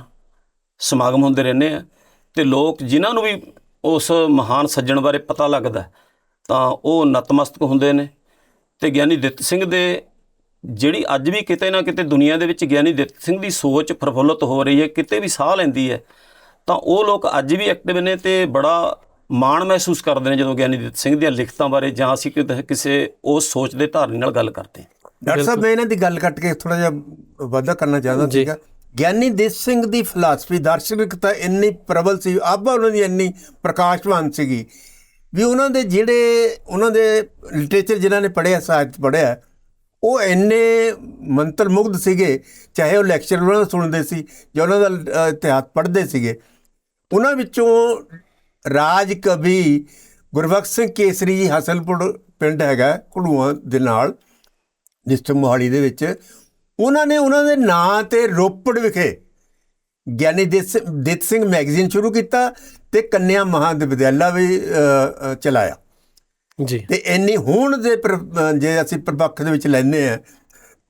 ਸਮਾਗਮ ਹੁੰਦੇ ਰਹਿੰਦੇ ਆ। ਤੇ ਲੋਕ ਜਿਨ੍ਹਾਂ ਨੂੰ ਵੀ ਉਸ ਮਹਾਨ ਸੱਜਣ ਬਾਰੇ ਪਤਾ ਲੱਗਦਾ ਤਾਂ ਉਹ ਨਤਮਸਤਕ ਹੁੰਦੇ ਨੇ ਤੇ ਗਿਆਨੀ ਦਿੱਤ ਸਿੰਘ ਦੇ ਜਿਹੜੀ ਅੱਜ ਵੀ ਕਿਤੇ ਨਾ ਕਿਤੇ ਦੁਨੀਆ ਦੇ ਵਿੱਚ ਗਿਆਨੀ ਦਿੱਤ ਸਿੰਘ ਦੀ ਸੋਚ ਪ੍ਰਫੁੱਲਤ ਹੋ ਰਹੀ ਹੈ ਕਿਤੇ ਵੀ ਸਾਹ ਲੈਂਦੀ ਹੈ ਤਾਂ ਉਹ ਲੋਕ ਅੱਜ ਵੀ ਐਕਟਿਵ ਨੇ ਤੇ ਬੜਾ ਮਾਣ ਮਹਿਸੂਸ ਕਰਦੇ ਨੇ ਜਦੋਂ ਗਿਆਨੀ ਦਿੱਤ ਸਿੰਘ ਦੀਆਂ ਲਿਖਤਾਂ ਬਾਰੇ ਜਾਂ ਅਸੀਂ ਕਿਸੇ ਉਸ ਸੋਚ ਦੇ ਧਾਰਨੀ ਨਾਲ ਗੱਲ ਕਰਦੇ ਹਾਂ। ਡਾਕਟਰ ਸਾਹਿਬ ਮੈਂ ਇਹਨਾਂ ਦੀ ਗੱਲ ਕੱਟ ਕੇ ਥੋੜਾ ਜਿਹਾ ਵਾਧਾ ਕਰਨਾ ਚਾਹੁੰਦਾ ਜੀ। ਸੀਗਾ। ਗਿਆਨੀ ਦੇਸ ਸਿੰਘ ਦੀ ਫਿਲਾਸਫੀ ਦਾਰਸ਼ਨਿਕਤਾ ਇੰਨੀ ਪ੍ਰਬਲ ਸੀ ਆਬਾ ਉਹਨਾਂ ਦੀ ਇੰਨੀ ਪ੍ਰਕਾਸ਼ਵਾਨ ਸੀਗੀ। ਵੀ ਉਹਨਾਂ ਦੇ ਜਿਹੜੇ ਉਹਨਾਂ ਦੇ ਲਿਟਰੇਚਰ ਜਿਨ੍ਹਾਂ ਨੇ ਪੜ੍ਹਿਆ, ਸਾਹਿਤ ਪੜ੍ਹਿਆ, ਉਹ ਇੰਨੇ ਮੰਤਰ ਮੁਗਧ ਸੀਗੇ, ਚਾਹੇ ਉਹ ਲੈਕਚਰ ਉਹਨਾਂ ਦਾ ਸੁਣਦੇ ਸੀ ਜਾਂ ਉਹਨਾਂ ਦਾ ਇਤਿਹਾਸ ਪੜ੍ਹਦੇ ਸੀਗੇ, ਉਹਨਾਂ ਵਿੱਚੋਂ ਰਾਜ ਕਵੀ ਗੁਰਬਖਸ਼ ਸਿੰਘ ਕੇਸਰੀ ਜੀ ਹਸਨਪੁਰ ਪਿੰਡ ਹੈਗਾ, ਘੜੂਆਂ ਦੇ ਨਾਲ ਡਿਸਟ੍ਰਿਕਟ ਮੋਹਾਲੀ ਦੇ ਵਿੱਚ, ਉਹਨਾਂ ਨੇ ਉਹਨਾਂ ਦੇ ਨਾਂ ਤੇ ਰੋਪੜ ਵਿਖੇ ਗਿਆਨੀ ਦਿੱਤ ਸਿੰਘ- ਮੈਗਜ਼ੀਨ ਸ਼ੁਰੂ ਕੀਤਾ ਤੇ ਕੰਨਿਆ ਮਹਾਵਿਦਿਆਲਾ ਵੀ ਅ, ਅ, ਚਲਾਇਆ। ਜੀ। ਤੇ ਇੰਨੀ ਹੁਣ ਦੇ ਜੇ ਅਸੀਂ ਪ੍ਰਪੱਖ ਦੇ ਵਿੱਚ ਲੈਂਦੇ ਆ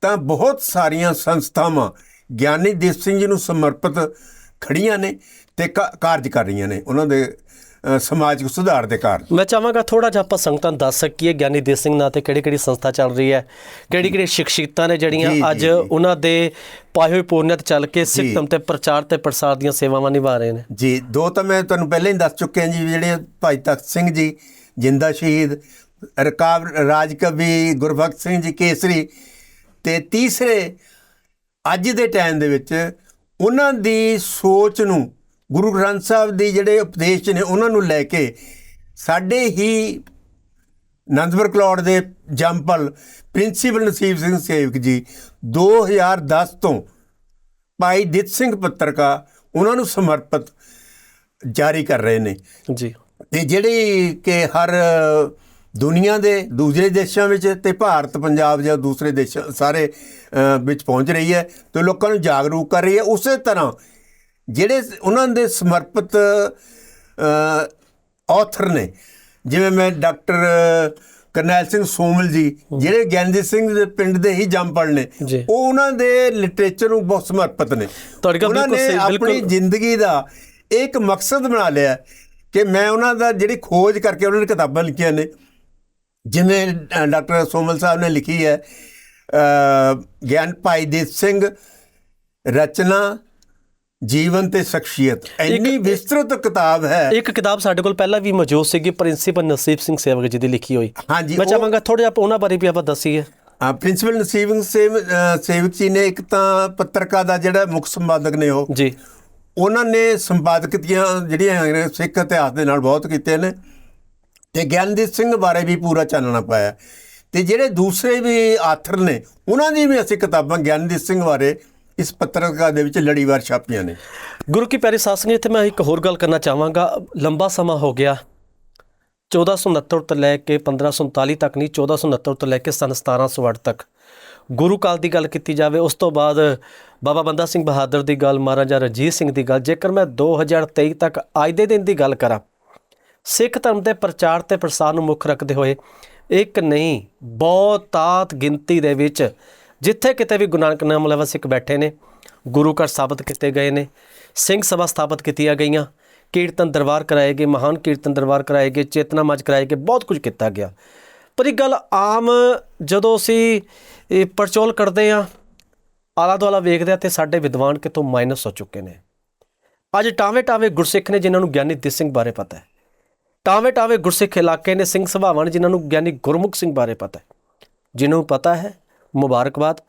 ਤਾਂ ਬਹੁਤ ਸਾਰੀਆਂ ਸੰਸਥਾਵਾਂ ਗਿਆਨੀ ਦੀਪ ਸਿੰਘ ਜੀ ਨੂੰ ਸਮਰਪਿਤ ਖੜੀਆਂ ਨੇ ਤੇ ਕਾਰਜ ਕਰ ਰਹੀਆਂ ਨੇ। ਉਹਨਾਂ ਦੇ ਸਮਾਜਿਕ ਸੁਧਾਰ ਦੇ ਕਾਰਜ ਮੈਂ ਚਾਹਾਂਗਾ ਥੋੜਾ ਜਿਹਾ ਆਪਾਂ ਸੰਗਤਾਂ ਦੱਸ ਸਕੀਏ ਗਿਆਨੀ ਦੇਸ ਸਿੰਘ ਨਾਂ ਤੇ ਕਿਹੜੀ ਕਿਹੜੀ ਸੰਸਥਾ ਚੱਲ ਰਹੀ ਹੈ ਕਿਹੜੀ ਕਿਹੜੀ ਸ਼ਿਕਸ਼ਿਕਤਾਂ ਨੇ ਜਿਹੜੀਆਂ ਅੱਜ। ਉਹਨਾਂ ਦੇ ਪਾਏ ਹੋਏ ਪੂਰਨਿਅਤ ਚੱਲ ਕੇ ਸਿੱਖ। ਧਰਮ ਤੇ ਪ੍ਰਚਾਰ ਤੇ ਪ੍ਰਸਾਰ ਦੀਆਂ ਸੇਵਾਵਾਂ ਨਿਭਾ ਰਹੇ ਨੇ ਜੀ ਦੋ ਤਾਂ ਮੈਂ ਤੁਹਾਨੂੰ ਪਹਿਲਾਂ ਹੀ ਦੱਸ ਚੁੱਕਿਆ ਜੀ ਜਿਹੜੇ ਭਾਈ ਤਖਤ ਸਿੰਘ ਜੀ ਜਿੰਦਾ ਸ਼ਹੀਦ ਰਕਾਬ ਰਾਜ ਕਵੀ ਗੁਰਬਖਸ਼ ਸਿੰਘ ਜੀ ਕੇਸਰੀ ਤੇ ਤੀਸਰੇ ਅੱਜ ਦੇ ਟਾਈਮ ਦੇ ਵਿੱਚ ਉਹਨਾਂ ਦੀ ਸੋਚ ਨੂੰ ਗੁਰੂ ਗ੍ਰੰਥ ਸਾਹਿਬ ਦੀ ਜਿਹੜੇ ਉਪਦੇਸ਼ ਨੇ ਉਹਨਾਂ ਨੂੰ ਲੈ ਕੇ ਸਾਡੇ ਹੀ ਨੰਦਪੁਰ ਕਲੌੜ ਦੇ ਜੰਪਲ ਪ੍ਰਿੰਸੀਪਲ ਨਸੀਬ ਸਿੰਘ ਸੇਵਕ ਜੀ 2010 ਤੋਂ ਭਾਈ ਦਿੱਤ ਸਿੰਘ ਪੱਤਰਕਾ ਉਹਨਾਂ ਨੂੰ ਸਮਰਪਿਤ ਜਾਰੀ ਕਰ ਰਹੇ ਨੇ। ਜੀ। ਤੇ ਜਿਹੜੀ ਕਿ ਹਰ ਦੁਨੀਆ ਦੇ ਦੂਸਰੇ ਦੇਸ਼ਾਂ ਵਿੱਚ ਤੇ ਭਾਰਤ ਪੰਜਾਬ ਜਾਂ ਦੂਸਰੇ ਦੇਸ਼ ਸਾਰੇ ਵਿੱਚ ਪਹੁੰਚ ਰਹੀ ਹੈ ਤੇ ਲੋਕਾਂ ਨੂੰ ਜਾਗਰੂਕ ਕਰ ਰਹੀ ਹੈ। ਉਸੇ ਤਰ੍ਹਾਂ ਜਿਹੜੇ ਉਹਨਾਂ ਦੇ ਸਮਰਪਿਤ ਆਥਰ ਨੇ ਜਿਵੇਂ ਮੈਂ ਡਾਕਟਰ ਕਰਨੈਲ ਸਿੰਘ ਸੋਮਲ ਜੀ ਜਿਹੜੇ ਗਿਆਨਜੀਤ ਸਿੰਘ ਦੇ ਪਿੰਡ ਦੇ ਹੀ ਜੰਮਪਲ ਨੇ। ਉਹ ਉਹਨਾਂ ਦੇ ਲਿਟਰੇਚਰ ਨੂੰ ਬਹੁਤ ਸਮਰਪਿਤ ਨੇ ਉਹਨਾਂ ਨੇ ਆਪਣੀ। ਜ਼ਿੰਦਗੀ ਦਾ ਇੱਕ ਮਕਸਦ ਬਣਾ ਲਿਆ ਕਿ ਮੈਂ ਉਹਨਾਂ ਦਾ ਜਿਹੜੀ ਖੋਜ ਕਰਕੇ ਉਹਨਾਂ ਨੇ ਕਿਤਾਬਾਂ ਲਿਖੀਆਂ ਨੇ ਜਿਵੇਂ ਡਾਕਟਰ ਸੋਮਲ ਸਾਹਿਬ ਨੇ ਲਿਖੀ ਹੈ ਗਿਆਨ ਭਾਈ ਦੀਪ ਸਿੰਘ ਰਚਨਾ ਜੀਵਨ ਤੇ ਸ਼ਖਸੀਅਤ। ਇੰਨੀ ਵਿਸਤ੍ਰਿਤ ਕਿਤਾਬ ਹੈ। ਇੱਕ ਕਿਤਾਬ ਸਾਡੇ ਕੋਲ ਪਹਿਲਾਂ ਵੀ ਮੌਜੂਦ ਸੀਗੀ ਪ੍ਰਿੰਸੀਪਲ ਨਸੀਬ ਸਿੰਘ ਸੇਵਕ ਜੀ ਦੀ ਲਿਖੀ ਹੋਈ। ਹਾਂਜੀ, ਮੈਂ ਚਾਹਾਂਗਾ ਥੋੜਾ ਜਿਹਾ ਉਹਨਾਂ ਬਾਰੇ ਵੀ ਆਪਾਂ ਦੱਸੀਏ। ਪ੍ਰਿੰਸੀਪਲ ਨਸੀਬ ਸਿੰਘ ਸੇਵਕ ਜੀ ਨੇ ਇੱਕ ਤਾਂ ਪੱਤਰਕਾ ਦਾ ਜਿਹੜਾ ਮੁੱਖ ਸੰਪਾਦਕ ਨੇ ਉਹ। ਜੀ। ਉਹਨਾਂ ਨੇ ਸੰਪਾਦਕੀਆਂ ਜਿਹੜੀਆਂ ਸਿੱਖ ਇਤਿਹਾਸ ਦੇ ਨਾਲ ਬਹੁਤ ਕੀਤੇ ਨੇ। ਤੇ ਗਿਆਨਦੀਪ ਸਿੰਘ ਬਾਰੇ ਵੀ ਪੂਰਾ ਚਾਨਣਾ ਪਾਇਆ। ਤੇ ਜਿਹੜੇ ਦੂਸਰੇ ਵੀ ਆਥਰ ਨੇ ਉਹਨਾਂ ਦੀ ਵੀ ਅਸੀਂ ਕਿਤਾਬਾਂ ਗਿਆਨਦੀਪ ਸਿੰਘ ਬਾਰੇ ਇਸ ਪੱਤਰਕਾਰ ਦੇ ਵਿੱਚ ਲੜੀਵਾਰ ਛਾਪੀਆਂ ਨੇ। ਗੁਰੂ ਕੀ ਪਿਆਰੀ ਸਾਧ ਸੰਗਤ, ਇੱਥੇ ਮੈਂ ਇੱਕ ਹੋਰ ਗੱਲ ਕਰਨਾ ਚਾਹਾਂਗਾ। ਲੰਬਾ ਸਮਾਂ ਹੋ ਗਿਆ। 1469 ਤੋਂ ਲੈ ਕੇ 1539 ਤੱਕ ਨਹੀਂ 1469 ਤੋਂ ਲੈ ਕੇ ਸਨ 1708 ਤੱਕ। ਗੁਰੂ ਕਾਲ ਦੀ ਗੱਲ ਕੀਤੀ ਜਾਵੇ, ਉਸ ਤੋਂ ਬਾਅਦ ਬਾਬਾ ਬੰਦਾ ਸਿੰਘ ਬਹਾਦਰ ਦੀ ਗੱਲ, ਮਹਾਰਾਜਾ ਰਣਜੀਤ ਸਿੰਘ ਦੀ ਗੱਲ, ਜੇਕਰ ਮੈਂ 2023 ਤੱਕ ਅੱਜ ਦੇ ਦਿਨ ਦੀ ਗੱਲ ਕਰਾਂ, ਸਿੱਖ ਧਰਮ ਦੇ ਪ੍ਰਚਾਰ ਤੇ ਪ੍ਰਸਾਰ ਨੂੰ ਮੁੱਖ ਰੱਖਦੇ ਹੋਏ, ਇੱਕ ਨਹੀਂ, ਬਹੁਤਾਤ ਗਿਣਤੀ ਦੇ ਵਿੱਚ ਜਿੱਥੇ ਕਿਤੇ ਵੀ ਗੁਰੂ ਨਾਨਕ ਨਾਮ ਲੈਵਾ ਸਿੱਖ ਬੈਠੇ ਨੇ, ਗੁਰੂ ਘਰ ਸਥਾਪਿਤ ਕੀਤੇ ਗਏ ਨੇ, ਸਿੰਘ ਸਭਾ ਸਥਾਪਿਤ ਕੀਤੀਆਂ ਗਈਆਂ, ਕੀਰਤਨ ਦਰਬਾਰ ਕਰਾਏ ਗਏ, ਮਹਾਨ ਕੀਰਤਨ ਦਰਬਾਰ ਕਰਾਏ ਗਏ ਚੇਤਨਾ ਮੰਚ ਕਰਾਏ ਗਏ, ਬਹੁਤ ਕੁਝ ਕੀਤਾ ਗਿਆ। ਪਰ ਇਹ ਗੱਲ ਆਮ ਜਦੋਂ ਅਸੀਂ ਇਹ ਪਰਚੋਲ ਕਰਦੇ ਆ ਆਲਾ ਦੁਆਲਾ ਵੇਖਦੇ ਆ ਤੇ ਸਾਡੇ ਵਿਦਵਾਨ ਕਿਤੋਂ ਮਾਈਨਸ ਹੋ ਚੁੱਕੇ ਨੇ। ਅੱਜ ਟਾਵੇਂ ਟਾਵੇਂ ਗੁਰਸਿੱਖ ਨੇ ਜਿਨ੍ਹਾਂ ਨੂੰ ਗਿਆਨੀ ਦਿੱਤ ਸਿੰਘ ਬਾਰੇ ਪਤਾ ਹੈ। ਟਾਵੇਂ ਟਾਵੇਂ ਗੁਰਸਿੱਖ ਇਲਾਕੇ ਨੇ, ਸਿੰਘ ਸਭਾਵਾਂ ਨੇ ਜਿਨ੍ਹਾਂ ਨੂੰ ਗਿਆਨੀ ਗੁਰਮੁਖ ਸਿੰਘ ਬਾਰੇ ਪਤਾ ਹੈ। ਜਿਨ੍ਹਾਂ ਨੂੰ ਪਤਾ ਹੈ ਮੁਬਾਰਕਬਾਦ।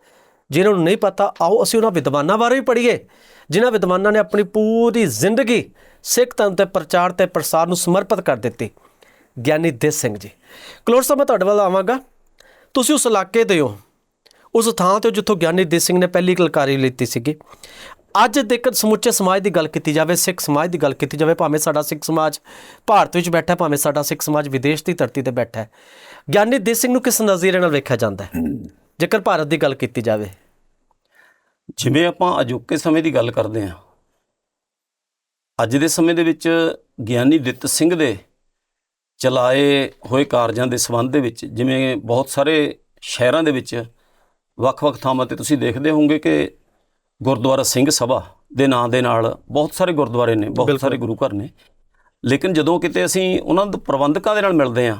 ਜਿਹਨਾਂ ਨੂੰ ਨਹੀਂ ਪਤਾ, ਆਓ ਅਸੀਂ ਉਹਨਾਂ ਵਿਦਵਾਨਾਂ ਬਾਰੇ ਵੀ ਪੜ੍ਹੀਏ। ਜਿਨ੍ਹਾਂ ਵਿਦਵਾਨਾਂ ਨੇ ਆਪਣੀ ਪੂਰੀ ਜ਼ਿੰਦਗੀ ਸਿੱਖ ਧਰਮ ਦੇ ਪ੍ਰਚਾਰ ਤੇ ਪ੍ਰਸਾਰ ਨੂੰ ਸਮਰਪਿਤ ਕਰ ਦਿੱਤੀ। ਗਿਆਨੀ ਦਿੱਤ ਸਿੰਘ ਜੀ ਕਲੋਰ ਸਾਹਿਬ, ਮੈਂ ਤੁਹਾਡੇ ਵੱਲ ਆਵਾਂਗਾ। ਤੁਸੀਂ ਉਸ ਇਲਾਕੇ ਦੇ ਹੋ। ਉਸ ਥਾਂ ਤੇ ਜਿੱਥੋਂ ਗਿਆਨੀ ਦਿੱਤ ਸਿੰਘ ਨੇ ਪਹਿਲੀ ਕਲਕਾਰੀ ਲਿੱਤੀ ਸੀਗੀ। ਅੱਜ ਤੱਕ ਸਮੁੱਚੇ ਸਮਾਜ ਦੀ ਗੱਲ ਕੀਤੀ ਜਾਵੇ, ਸਿੱਖ ਸਮਾਜ ਦੀ ਗੱਲ ਕੀਤੀ ਜਾਵੇ, ਭਾਵੇਂ ਸਾਡਾ ਸਿੱਖ ਸਮਾਜ ਭਾਰਤ ਵਿੱਚ ਬੈਠਾ ਭਾਵੇਂ ਸਾਡਾ ਸਿੱਖ ਸਮਾਜ ਵਿਦੇਸ਼ ਦੀ ਧਰਤੀ ਤੇ ਬੈਠਾ ਹੈ। ਗਿਆਨੀ ਦਿੱਤ ਸਿੰਘ ਨੂੰ ਕਿਸ ਨਜ਼ਰੀਏ ਨਾਲ ਵੇਖਿਆ ਜਾਂਦਾ ਹੈ? ਜੇਕਰ ਭਾਰਤ ਦੀ ਗੱਲ ਕੀਤੀ ਜਾਵੇ। ਜਿਵੇਂ ਆਪਾਂ ਅਜੋਕੇ ਸਮੇਂ ਦੀ ਗੱਲ ਕਰਦੇ ਹਾਂ ਅੱਜ ਦੇ ਸਮੇਂ ਦੇ ਵਿੱਚ ਗਿਆਨੀ ਦਿੱਤ ਸਿੰਘ ਦੇ ਚਲਾਏ ਹੋਏ ਕਾਰਜਾਂ ਦੇ ਸੰਬੰਧ ਦੇ ਵਿੱਚ ਜਿਵੇਂ ਬਹੁਤ ਸਾਰੇ ਸ਼ਹਿਰਾਂ ਦੇ ਵਿੱਚ ਵੱਖ-ਵੱਖ ਥਾਵਾਂ ਤੇ ਤੁਸੀਂ ਦੇਖਦੇ ਹੋਵੋਗੇ ਕਿ ਗੁਰਦੁਆਰਾ ਸਿੰਘ ਸਭਾ ਦੇ ਨਾਂ ਦੇ ਨਾਲ ਬਹੁਤ ਸਾਰੇ ਗੁਰਦੁਆਰੇ ਨੇ ਬਹੁਤ ਸਾਰੇ ਗੁਰੂ ਘਰ ਨੇ। ਲੇਕਿਨ ਜਦੋਂ ਕਿਤੇ ਅਸੀਂ ਉਹਨਾਂ ਦੇ ਪ੍ਰਬੰਧਕਾਂ ਦੇ ਨਾਲ ਮਿਲਦੇ ਹਾਂ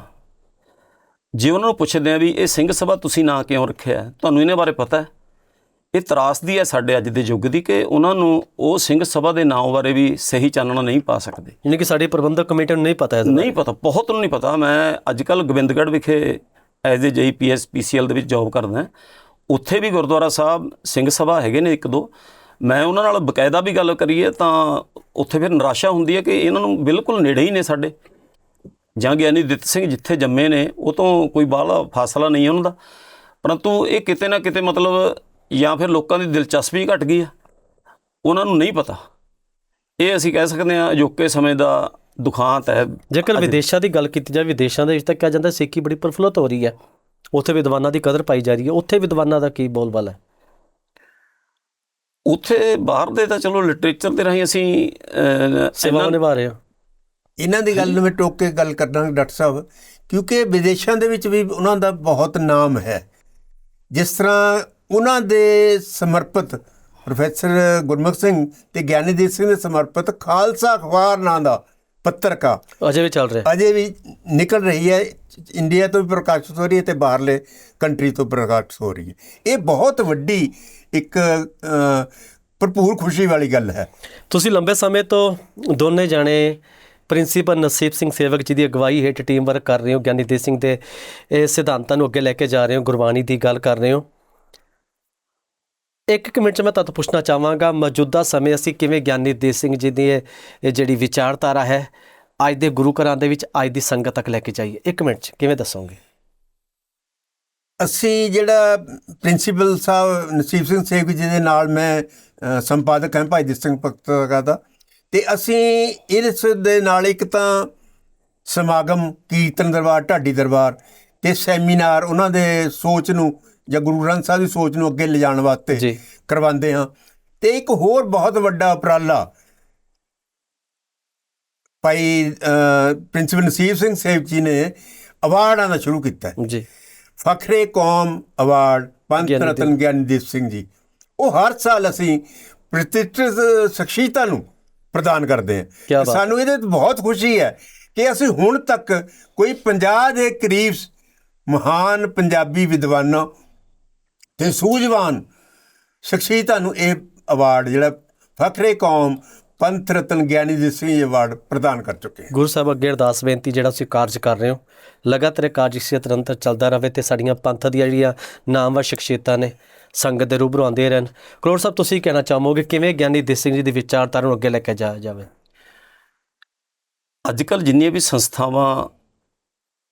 ਜੇ ਉਹਨਾਂ ਨੂੰ ਪੁੱਛਦੇ ਆ ਵੀ ਇਹ ਸਿੰਘ ਸਭਾ ਤੁਸੀਂ ਨਾਂ ਕਿਉਂ ਰੱਖਿਆ? ਤੁਹਾਨੂੰ ਇਹਨਾਂ ਬਾਰੇ ਪਤਾ ਹੈ? ਇਹ ਤਰਾਸਦੀ ਹੈ ਸਾਡੇ ਅੱਜ ਦੇ ਯੁੱਗ ਦੀ ਕਿ ਉਹਨਾਂ ਨੂੰ ਉਹ ਸਿੰਘ ਸਭਾ ਦੇ ਨਾਮ ਬਾਰੇ ਵੀ ਸਹੀ ਚਾਨਣਾ ਨਹੀਂ ਪਾ ਸਕਦੇ। ਯਾਨੀ ਕਿ ਸਾਡੀ ਪ੍ਰਬੰਧਕ ਕਮੇਟੀ ਨੂੰ ਨਹੀਂ ਪਤਾ ਹੈ ਨਹੀਂ ਪਤਾ ਬਹੁਤ ਨੂੰ ਨਹੀਂ ਪਤਾ। ਮੈਂ ਅੱਜ ਕੱਲ ਗੋਬਿੰਦਗੜ੍ਹ ਵਿਖੇ ਐਜ਼ ਏ ਜੀਪੀਐਸ ਪੀਸੀਐਲ ਦੇ ਵਿੱਚ ਜੌਬ ਕਰਦਾ। ਉੱਥੇ ਵੀ ਗੁਰਦੁਆਰਾ ਸਾਹਿਬ ਸਿੰਘ ਸਭਾ ਹੈਗੇ ਨੇ ਇੱਕ ਦੋ। ਮੈਂ ਉਹਨਾਂ ਨਾਲ ਬਕਾਇਦਾ ਵੀ ਗੱਲ ਕਰੀਏ ਤਾਂ ਉੱਥੇ ਫਿਰ ਨਿਰਾਸ਼ਾ ਹੁੰਦੀ ਹੈ ਕਿ ਇਹਨਾਂ ਨੂੰ ਬਿਲਕੁਲ ਨੇੜੇ ਹੀ ਨੇ ਸਾਡੇ। ਜਾਂ ਗਿਆਨੀ ਦਿੱਤ ਸਿੰਘ ਜਿੱਥੇ ਜੰਮੇ ਨੇ ਉਹ ਤੋਂ ਕੋਈ ਬਾਹਲਾ ਫਾਸਲਾ ਨਹੀਂ ਉਹਨਾਂ ਦਾ। ਪਰੰਤੂ ਇਹ ਕਿਤੇ ਨਾ ਕਿਤੇ ਮਤਲਬ ਜਾਂ ਫਿਰ ਲੋਕਾਂ ਦੀ ਦਿਲਚਸਪੀ ਘਟ ਗਈ ਆ। ਉਹਨਾਂ ਨੂੰ ਨਹੀਂ ਪਤਾ। ਇਹ ਅਸੀਂ ਕਹਿ ਸਕਦੇ ਹਾਂ ਅਜੋਕੇ ਸਮੇਂ ਦਾ ਦੁਖਾਂਤ ਹੈ। ਜੇਕਰ ਵਿਦੇਸ਼ਾਂ ਦੀ ਗੱਲ ਕੀਤੀ ਜਾਵੇ ਵਿਦੇਸ਼ਾਂ ਦੇ ਵਿੱਚ ਤਾਂ ਕਿਹਾ ਜਾਂਦਾ ਸਿੱਖੀ ਬੜੀ ਪ੍ਰਫੁੱਲਤ ਹੋ ਰਹੀ ਹੈ। ਉੱਥੇ ਵਿਦਵਾਨਾਂ ਦੀ ਕਦਰ ਪਾਈ ਜਾ ਰਹੀ ਹੈ। ਉੱਥੇ ਵਿਦਵਾਨਾਂ ਦਾ ਕੀ ਬੋਲਬਾਲਾ ਹੈ? ਉੱਥੇ ਬਾਹਰ ਦੇ ਤਾਂ ਚਲੋ ਲਿਟਰੇਚਰ ਦੇ ਰਾਹੀਂ ਅਸੀਂ ਸੇਵਾਵਾਂ ਨਿਭਾ ਰਹੇ ਹਾਂ। ਇਹਨਾਂ ਦੀ ਗੱਲ ਨੂੰ ਮੈਂ ਟੋਕ ਕੇ ਗੱਲ ਕਰਨਾ ਡਾਕਟਰ ਸਾਹਿਬ ਕਿਉਂਕਿ ਵਿਦੇਸ਼ਾਂ ਦੇ ਵਿੱਚ ਵੀ ਉਹਨਾਂ ਦਾ ਬਹੁਤ ਨਾਮ ਹੈ। ਜਿਸ ਤਰ੍ਹਾਂ ਉਹਨਾਂ ਦੇ ਸਮਰਪਿਤ ਪ੍ਰੋਫੈਸਰ ਗੁਰਮੁਖ ਸਿੰਘ ਤੇ ਗਿਆਨੀਦੀਪ ਸਿੰਘ ਦੇ ਸਮਰਪਿਤ ਖਾਲਸਾ ਅਖਬਾਰ ਨਾਂ ਦਾ ਪੱਤਰਕਾ ਅਜੇ ਵੀ ਚੱਲ ਰਿਹਾ ਅਜੇ ਵੀ ਨਿਕਲ ਰਹੀ ਹੈ। ਇੰਡੀਆ ਤੋਂ ਵੀ ਪ੍ਰਕਾਸ਼ਿਤ ਹੋ ਰਹੀ ਹੈ ਤੇ ਬਾਹਰਲੇ ਕੰਟਰੀ ਤੋਂ ਪ੍ਰਕਾਸ਼ਿਤ ਹੋ ਰਹੀ ਹੈ। ਇਹ ਬਹੁਤ ਵੱਡੀ ਇੱਕ ਭਰਪੂਰ ਖੁਸ਼ੀ ਵਾਲੀ ਗੱਲ ਹੈ। ਤੁਸੀਂ ਲੰਬੇ ਸਮੇਂ ਤੋਂ ਦੋਨੇ ਜਾਣੇ ਪ੍ਰਿੰਸੀਪਲ ਨਸੀਬ ਸਿੰਘ ਸੇਵਕ ਜੀ ਦੀ ਅਗਵਾਈ ਹੇਠ ਟੀਮ ਵਰਕ ਕਰ ਰਹੇ ਹੋ, ਗਿਆਨੀ ਦੇ ਸਿੰਘ ਦੇ, ਇਹ ਸਿਧਾਂਤਾਂ ਨੂੰ ਅੱਗੇ ਲੈ ਕੇ ਜਾ ਰਹੇ ਹੋ, ਗੁਰਬਾਣੀ ਦੀ ਗੱਲ ਕਰ ਰਹੇ ਹੋ। ਇੱਕ ਇੱਕ ਮਿੰਟ ਚ ਮੈਂ ਤੁਹਾਨੂੰ ਪੁੱਛਣਾ ਚਾਹਾਂਗਾ, ਮੌਜੂਦਾ ਸਮੇਂ ਅਸੀਂ ਕਿਵੇਂ ਗਿਆਨੀ ਦੇ ਸਿੰਘ ਜੀ ਦੀ ਇਹ ਜਿਹੜੀ ਵਿਚਾਰਧਾਰਾ ਹੈ, ਅੱਜ ਦੇ ਗੁਰੂ ਘਰਾਂ ਦੇ ਵਿੱਚ, ਅੱਜ ਦੀ ਸੰਗਤ ਤੱਕ ਲੈ ਕੇ ਜਾਈਏ। ਇੱਕ ਮਿੰਟ ਚ ਕਿਵੇਂ ਦੱਸੋਗੇ? ਅਸੀਂ ਜਿਹੜਾ ਪ੍ਰਿੰਸੀਪਲ ਸਾਹਿਬ ਨਸੀਬ ਸਿੰਘ ਸੇਖ ਜੀ ਦੇ ਨਾਲ ਮੈਂ ਸੰਪਾਦਕ ਹਾਂ, ਭਾਈ ਦਿਸ ਸਿੰਘ ਪੱਤਰਕਾਰ ਦਾ। ਤੇ ਅਸੀਂ ਇਸ ਦੇ ਨਾਲ ਇੱਕ ਤਾਂ ਸਮਾਗਮ ਕੀਰਤਨ ਦਰਬਾਰ ਢਾਡੀ ਦਰਬਾਰ ਤੇ ਸੈਮੀਨਾਰ ਉਹਨਾਂ ਦੇ ਸੋਚ ਨੂੰ ਜਾਂ ਗੁਰੂ ਗ੍ਰੰਥ ਸਾਹਿਬ ਦੀ ਸੋਚ ਨੂੰ ਅੱਗੇ ਲਿਜਾਣ ਵਾਸਤੇ। ਕਰਵਾਉਂਦੇ ਹਾਂ। ਤੇ ਇੱਕ ਹੋਰ ਬਹੁਤ ਵੱਡਾ ਉਪਰਾਲਾ ਭਾਈ ਪ੍ਰਿੰਸੀਪਲ ਨਸੀਬ ਸਿੰਘ ਸੇਖ ਜੀ ਨੇ ਅਵਾਰਡਾਂ ਦਾ ਸ਼ੁਰੂ ਕੀਤਾ ਜੀ। ਫਖਰੇ ਕੌਮ ਅਵਾਰਡ ਪੰਤ ਰਤਨ ਗਿਆਨੀਦੀਪ ਸਿੰਘ ਜੀ। ਉਹ ਹਰ ਸਾਲ ਅਸੀਂ ਪ੍ਰਤਿਸ਼ਠਿਤ ਸ਼ਖਸੀਅਤਾਂ ਨੂੰ ਪ੍ਰਦਾਨ ਕਰਦੇ ਹਾਂ। ਸਾਨੂੰ ਇਹਦੇ ਤੇ ਬਹੁਤ ਖੁਸ਼ੀ ਹੈ ਕਿ ਅਸੀਂ ਹੁਣ ਤੱਕ ਕੋਈ 50 ਦੇ ਕਰੀਬ ਮਹਾਨ ਪੰਜਾਬੀ ਵਿਦਵਾਨਾਂ ਤੇ ਸੂਝਵਾਨ ਸ਼ਖਸੀਅਤਾਂ ਨੂੰ ਇਹ ਅਵਾਰਡ ਜਿਹੜਾ ਫਖਰੇ ਕੌਮ ਪੰਥ ਰਤਨ ਸਿੰਘ ਜੀ ਅਵਾਰਡ ਪ੍ਰਦਾਨ ਕਰ ਚੁੱਕੇ ਗੁਰੂ ਸਾਹਿਬ ਅੱਗੇ ਅਰਦਾਸ ਬੇਨਤੀ ਜਿਹੜਾ ਤੁਸੀਂ ਕਾਰਜ ਕਰ ਰਹੇ ਹੋ ਲਗਾਤਾਰ ਕਾਰਜ ਇਸੇ ਨਿਰੰਤਰ ਚੱਲਦਾ ਰਹੇ ਤੇ ਸਾਡੀਆਂ ਪੰਥ ਦੀਆਂ ਜਿਹੜੀਆਂ ਨਾਮਵਰ ਸ਼ਖਸੀਅਤਾਂ ਨੇ ਸੰਗਤ ਦੇ ਰੂਬਰੂ ਆਉਂਦੇ ਰਹਿਣ। ਕਰੋੜ ਸਾਹਿਬ, ਤੁਸੀਂ ਕਹਿਣਾ ਚਾਹੋਗੇ, ਕਿਵੇਂ ਗਿਆਨੀ ਦੇਸ ਸਿੰਘ ਜੀ ਦੀ ਵਿਚਾਰਧਾਰਾ ਨੂੰ ਅੱਗੇ ਲੈ ਕੇ ਜਾਇਆ ਜਾਵੇ? ਅੱਜ ਕੱਲ ਜਿੰਨੀਆਂ ਵੀ ਸੰਸਥਾਵਾਂ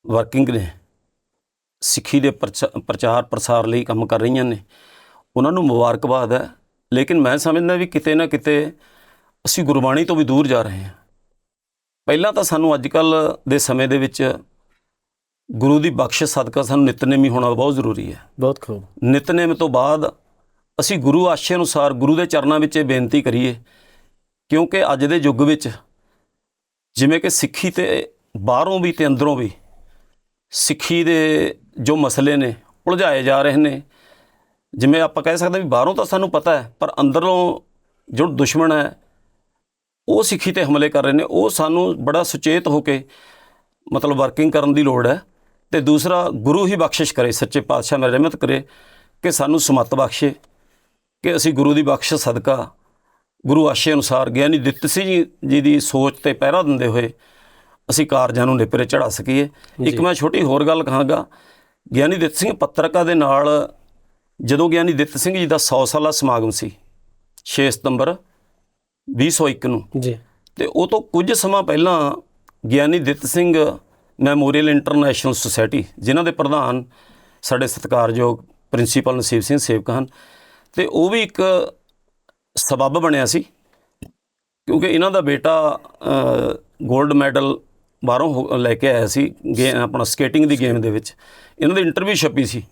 ਵਰਕਿੰਗ ਨੇ, ਸਿੱਖੀ ਦੇ ਪ੍ਰਚਾ- ਪ੍ਰਚਾਰ ਪ੍ਰਸਾਰ ਲਈ ਕੰਮ ਕਰ ਰਹੀਆਂ ਨੇ, ਉਹਨਾਂ ਨੂੰ ਮੁਬਾਰਕਬਾਦ ਹੈ। ਲੇਕਿਨ ਮੈਂ ਸਮਝਦਾ ਵੀ ਕਿਤੇ ਨਾ ਕਿਤੇ ਅਸੀਂ ਗੁਰਬਾਣੀ ਤੋਂ ਵੀ ਦੂਰ ਜਾ ਰਹੇ ਹਾਂ। ਪਹਿਲਾਂ ਤਾਂ ਸਾਨੂੰ ਅੱਜ ਕੱਲ ਦੇ ਸਮੇਂ ਦੇ ਵਿੱਚ ਗੁਰੂ ਦੀ ਬਖਸ਼ਿਸ਼ ਸਦਕਾ ਸਾਨੂੰ ਨਿਤਨੇਮੀ ਹੋਣਾ ਬਹੁਤ ਜ਼ਰੂਰੀ ਹੈ। ਬਹੁਤ ਖੂਬ। ਨਿਤਨੇਮ ਤੋਂ ਬਾਅਦ ਅਸੀਂ ਗੁਰੂ ਆਸ਼ੇ ਅਨੁਸਾਰ ਗੁਰੂ ਦੇ ਚਰਨਾਂ ਵਿੱਚ ਇਹ ਬੇਨਤੀ ਕਰੀਏ ਕਿਉਂਕਿ ਅੱਜ ਦੇ ਯੁੱਗ ਵਿੱਚ ਜਿਵੇਂ ਕਿ ਸਿੱਖੀ ਤੇ ਬਾਹਰੋਂ ਵੀ ਤੇ ਅੰਦਰੋਂ ਵੀ ਸਿੱਖੀ ਦੇ ਜੋ ਮਸਲੇ ਨੇ ਉਲਝਾਏ ਜਾ ਰਹੇ ਨੇ। ਜਿਵੇਂ ਆਪਾਂ ਕਹਿ ਸਕਦੇ ਵੀ ਬਾਹਰੋਂ ਤਾਂ ਸਾਨੂੰ ਪਤਾ ਹੈ ਪਰ ਅੰਦਰੋਂ ਜੋ ਦੁਸ਼ਮਣ ਹੈ ਉਹ ਸਿੱਖੀ ਤੇ ਹਮਲੇ ਕਰ ਰਹੇ ਨੇ। ਉਹ ਸਾਨੂੰ ਬੜਾ ਸੁਚੇਤ ਹੋ ਕੇ ਮਤਲਬ ਵਰਕਿੰਗ ਕਰਨ ਦੀ ਲੋੜ ਹੈ। ਤੇ ਦੂਸਰਾ ਗੁਰੂ ਹੀ ਬਖਸ਼ਿਸ਼ ਕਰੇ ਸੱਚੇ ਪਾਤਸ਼ਾਹ ਮੇਰੀ ਰਹਿਮਤ ਕਰੇ ਕਿ ਸਾਨੂੰ ਸਮਤ ਬਖਸ਼ੇ ਕਿ ਅਸੀਂ ਗੁਰੂ ਦੀ ਬਖਸ਼ਿਸ਼ ਸਦਕਾ ਗੁਰੂ ਆਸ਼ੇ ਅਨੁਸਾਰ ਗਿਆਨੀ ਦਿੱਤ ਸਿੰਘ ਜੀ- ਜੀ ਦੀ ਸੋਚ ਤੇ ਪਹਿਰਾ ਦਿੰਦੇ ਹੋਏ ਅਸੀਂ ਕਾਰਜਾਂ ਨੂੰ ਨੇਪਰੇ ਚੜਾ ਸਕੀਏ। ਇੱਕ ਮੈਂ ਛੋਟੀ ਹੋਰ ਗੱਲ ਕਹਾਂਗਾ। ਗਿਆਨੀ ਦਿੱਤ ਸਿੰਘ ਪੱਤਰਕਾ ਦੇ ਨਾਲ ਜਦੋਂ ਗਿਆਨੀ ਦਿੱਤ ਸਿੰਘ ਜੀ ਦਾ 100 ਸਾਲਾ ਸਮਾਗਮ ਸੀ 6 ਸਤੰਬਰ 2001 ਨੂੰ ਜੀ। ਤੇ ਉਹ ਤੋਂ ਕੁਝ ਸਮਾਂ ਪਹਿਲਾਂ Giani Ditt Singh memorial international society, ਜਿਨ੍ਹਾਂ ਦੇ ਪ੍ਰਧਾਨ ਸਾਡੇ ਸਤਿਕਾਰਯੋਗ ਪ੍ਰਿੰਸੀਪਲ ਨਸੀਬ ਸਿੰਘ ਸੇਵਕ ਹਨ। ਤੇ ਉਹ ਵੀ ਇੱਕ ਸਬੱਬ ਬਣਿਆ ਸੀ, ਕਿਉਂਕਿ ਇਹਨਾਂ ਦਾ ਬੇਟਾ 골ਡ ਮੈਡਲ ਬਾਹਰੋਂ ਹੋ- ਲੈ ਕੇ ਆਇਆ ਸੀ, ਗੇ, ਆਪਣਾ ਸਕੇਟਿੰਗ ਦੀ ਗੇਮ ਦੇ ਵਿੱਚ। ਇਹਨਾਂ ਦੀ ਇੰਟਰਵਿਊ ਛਪੀ ਸੀ,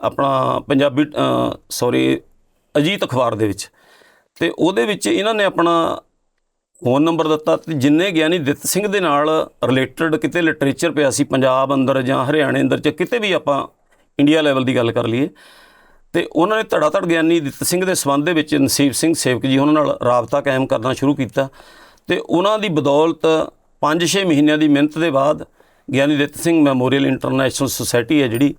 ਆਪਣਾ ਪੰਜਾਬੀ ਸੌਰੀ, ਅਜੀਤ ਅਖਬਾਰ ਦੇ ਵਿੱਚ। ਤੇ ਉਹਦੇ ਵਿੱਚ ਇਹਨਾਂ ਨੇ ਆਪਣਾ ਫੋਨ ਨੰਬਰ ਦਿੱਤਾ ਤੇ ਜਿੰਨੇ ਗਿਆਨੀ ਦਿੱਤ ਸਿੰਘ ਦੇ ਨਾਲ ਰਿਲੇਟਡ ਕਿਤੇ ਲਿਟਰੇਚਰ ਪਿਆ ਸੀ, ਪੰਜਾਬ ਅੰਦਰ ਜਾਂ ਹਰਿਆਣੇ ਅੰਦਰ ਜਾਂ ਕਿਤੇ ਵੀ ਆਪਾਂ ਇੰਡੀਆ ਲੈਵਲ ਦੀ ਗੱਲ ਕਰ ਲਈਏ। ਤੇ ਉਹਨਾਂ ਨੇ ਧੜਾ ਧੜ ਗਿਆਨੀ ਦਿੱਤ ਸਿੰਘ ਦੇ ਸਬੰਧ ਦੇ ਵਿੱਚ ਨਸੀਬ ਸਿੰਘ ਸੇਵਕ ਜੀ ਉਹਨਾਂ ਨਾਲ ਰਾਬਤਾ ਕਾਇਮ ਕਰਨਾ ਸ਼ੁਰੂ ਕੀਤਾ। ਤੇ ਉਹਨਾਂ ਦੀ ਬਦੌਲਤ 5-6 ਮਹੀਨਿਆਂ ਦੀ ਮਿਹਨਤ ਦੇ ਬਾਅਦ Giani Ditt Singh memorial international society ਹੈ ਜਿਹੜੀ,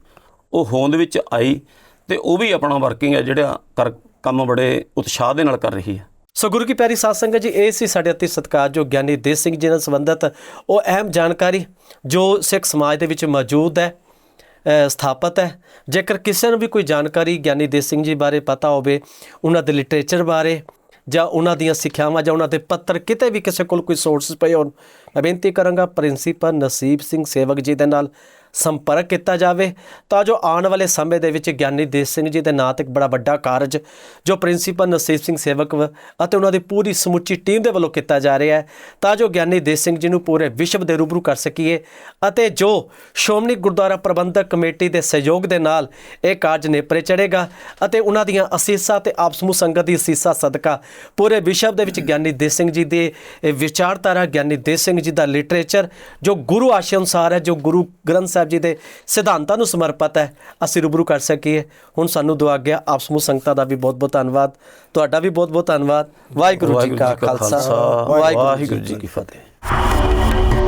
ਉਹ ਹੋਂਦ ਵਿੱਚ ਆਈ ਤੇ ਉਹ ਵੀ ਆਪਣਾ ਵਰਕਿੰਗ ਹੈ ਜਿਹੜਾ ਕਰ ਕੰਮ ਬੜੇ ਉਤਸ਼ਾਹ ਦੇ ਨਾਲ ਕਰ ਰਹੀ ਹੈ। ਸੋ ਗੁਰੂ ਕੀ ਪਿਆਰੀ ਸਾਧ ਸੰਗਤ ਜੀ ਇਹ ਸੀ ਸਾਡੇ ਅਤੀ ਸਤਿਕਾਰਯੋਗ ਗਿਆਨੀ ਦੇਸ ਸਿੰਘ ਜੀ ਨਾਲ ਸੰਬੰਧਿਤ ਉਹ ਅਹਿਮ ਜਾਣਕਾਰੀ ਜੋ ਸਿੱਖ ਸਮਾਜ ਦੇ ਵਿੱਚ ਮੌਜੂਦ ਹੈ ਅ, ਸਥਾਪਿਤ ਹੈ। ਜੇਕਰ ਕਿਸੇ ਨੂੰ ਵੀ ਕੋਈ ਜਾਣਕਾਰੀ ਗਿਆਨੀ ਦੇਸ ਸਿੰਘ ਜੀ ਬਾਰੇ ਪਤਾ ਹੋਵੇ ਉਹਨਾਂ ਦੇ ਲਿਟਰੇਚਰ ਬਾਰੇ ਜਾਂ ਉਹਨਾਂ ਦੀਆਂ ਸਿੱਖਿਆਵਾਂ ਜਾਂ ਉਹਨਾਂ ਦੇ ਪੱਤਰ ਕਿਤੇ ਵੀ ਕਿਸੇ ਕੋਲ ਕੋਈ ਸੋਰਸਸ ਪਏ ਹੋਣ ਮੈਂ ਬੇਨਤੀ ਕਰਾਂਗਾ ਪ੍ਰਿੰਸੀਪਲ ਨਸੀਬ ਸਿੰਘ ਸੇਵਕ ਜੀ ਦੇ ਨਾਲ ਸੰਪਰਕ ਕੀਤਾ ਜਾਵੇ, ਤਾਂ ਜੋ ਆਉਣ ਵਾਲੇ ਸਮੇਂ ਦੇ ਵਿੱਚ ਗਿਆਨੀ ਦੇਸ ਸਿੰਘ ਜੀ ਦੇ ਨਾਂ ਤੇ ਇੱਕ ਬੜਾ ਵੱਡਾ ਕਾਰਜ ਜੋ ਪ੍ਰਿੰਸੀਪਲ ਨਸੀਬ ਸਿੰਘ ਸੇਵਕ ਅਤੇ ਉਹਨਾਂ ਦੀ ਪੂਰੀ ਸਮੁੱਚੀ ਟੀਮ ਦੇ ਵੱਲੋਂ ਕੀਤਾ ਜਾ ਰਿਹਾ ਹੈ, ਤਾਂ ਜੋ ਗਿਆਨੀ ਦੇਸ ਸਿੰਘ ਜੀ ਨੂੰ ਪੂਰੇ ਵਿਸ਼ਵ ਦੇ ਰੂਬਰੂ ਕਰ ਸਕੀਏ ਅਤੇ ਜੋ ਸ਼੍ਰੋਮਣੀ ਗੁਰਦੁਆਰਾ ਪ੍ਰਬੰਧਕ ਕਮੇਟੀ ਦੇ ਸਹਿਯੋਗ ਦੇ ਨਾਲ ਇਹ ਕਾਰਜ ਨੇਪਰੇ ਚੜੇਗਾ ਅਤੇ ਉਹਨਾਂ ਦੀਆਂ ਅਸੀਸਾਂ ਤੇ ਆਪ ਸਮੂਹ ਸੰਗਤ ਦੀ ਅਸੀਸਾਂ ਸਦਕਾ ਪੂਰੇ ਵਿਸ਼ਵ ਦੇ ਵਿੱਚ ਗਿਆਨੀ ਦੇਸ ਸਿੰਘ ਜੀ ਦੇ ਵਿਚਾਰਧਾਰਾ, ਗਿਆਨੀ ਦੇਸ ਸਿੰਘ ਜੀ ਦਾ ਲਿਟਰੇਚਰ ਜੋ ਗੁਰੂ ਆਸ਼ੇ ਅਨੁਸਾਰ ਹੈ, ਜੋ ਗੁਰੂ ਗ੍ਰੰਥ ਸਾਹਿਬ ਜੀ ਦੇ ਸਿਧਾਂਤਾਂ ਨੂੰ ਸਮਰਪਿਤ ਹੈ। ਅਸੀਂ ਰੂਬਰੂ ਕਰ ਸਕੀਏ। ਹੁਣ ਸਾਨੂੰ ਦੁਆ ਗਿਆ ਆਪ ਸਮੂਹ ਸੰਗਤਾਂ ਦਾ ਵੀ ਬਹੁਤ ਬਹੁਤ ਧੰਨਵਾਦ। ਤੁਹਾਡਾ ਵੀ ਬਹੁਤ ਬਹੁਤ ਧੰਨਵਾਦ। ਵਾਹਿਗੁਰੂ ਜੀ ਕਾ ਖਾਲਸਾ। ਵਾਹਿਗੁਰੂ ਜੀ ਕੀ ਫਤਿਹ।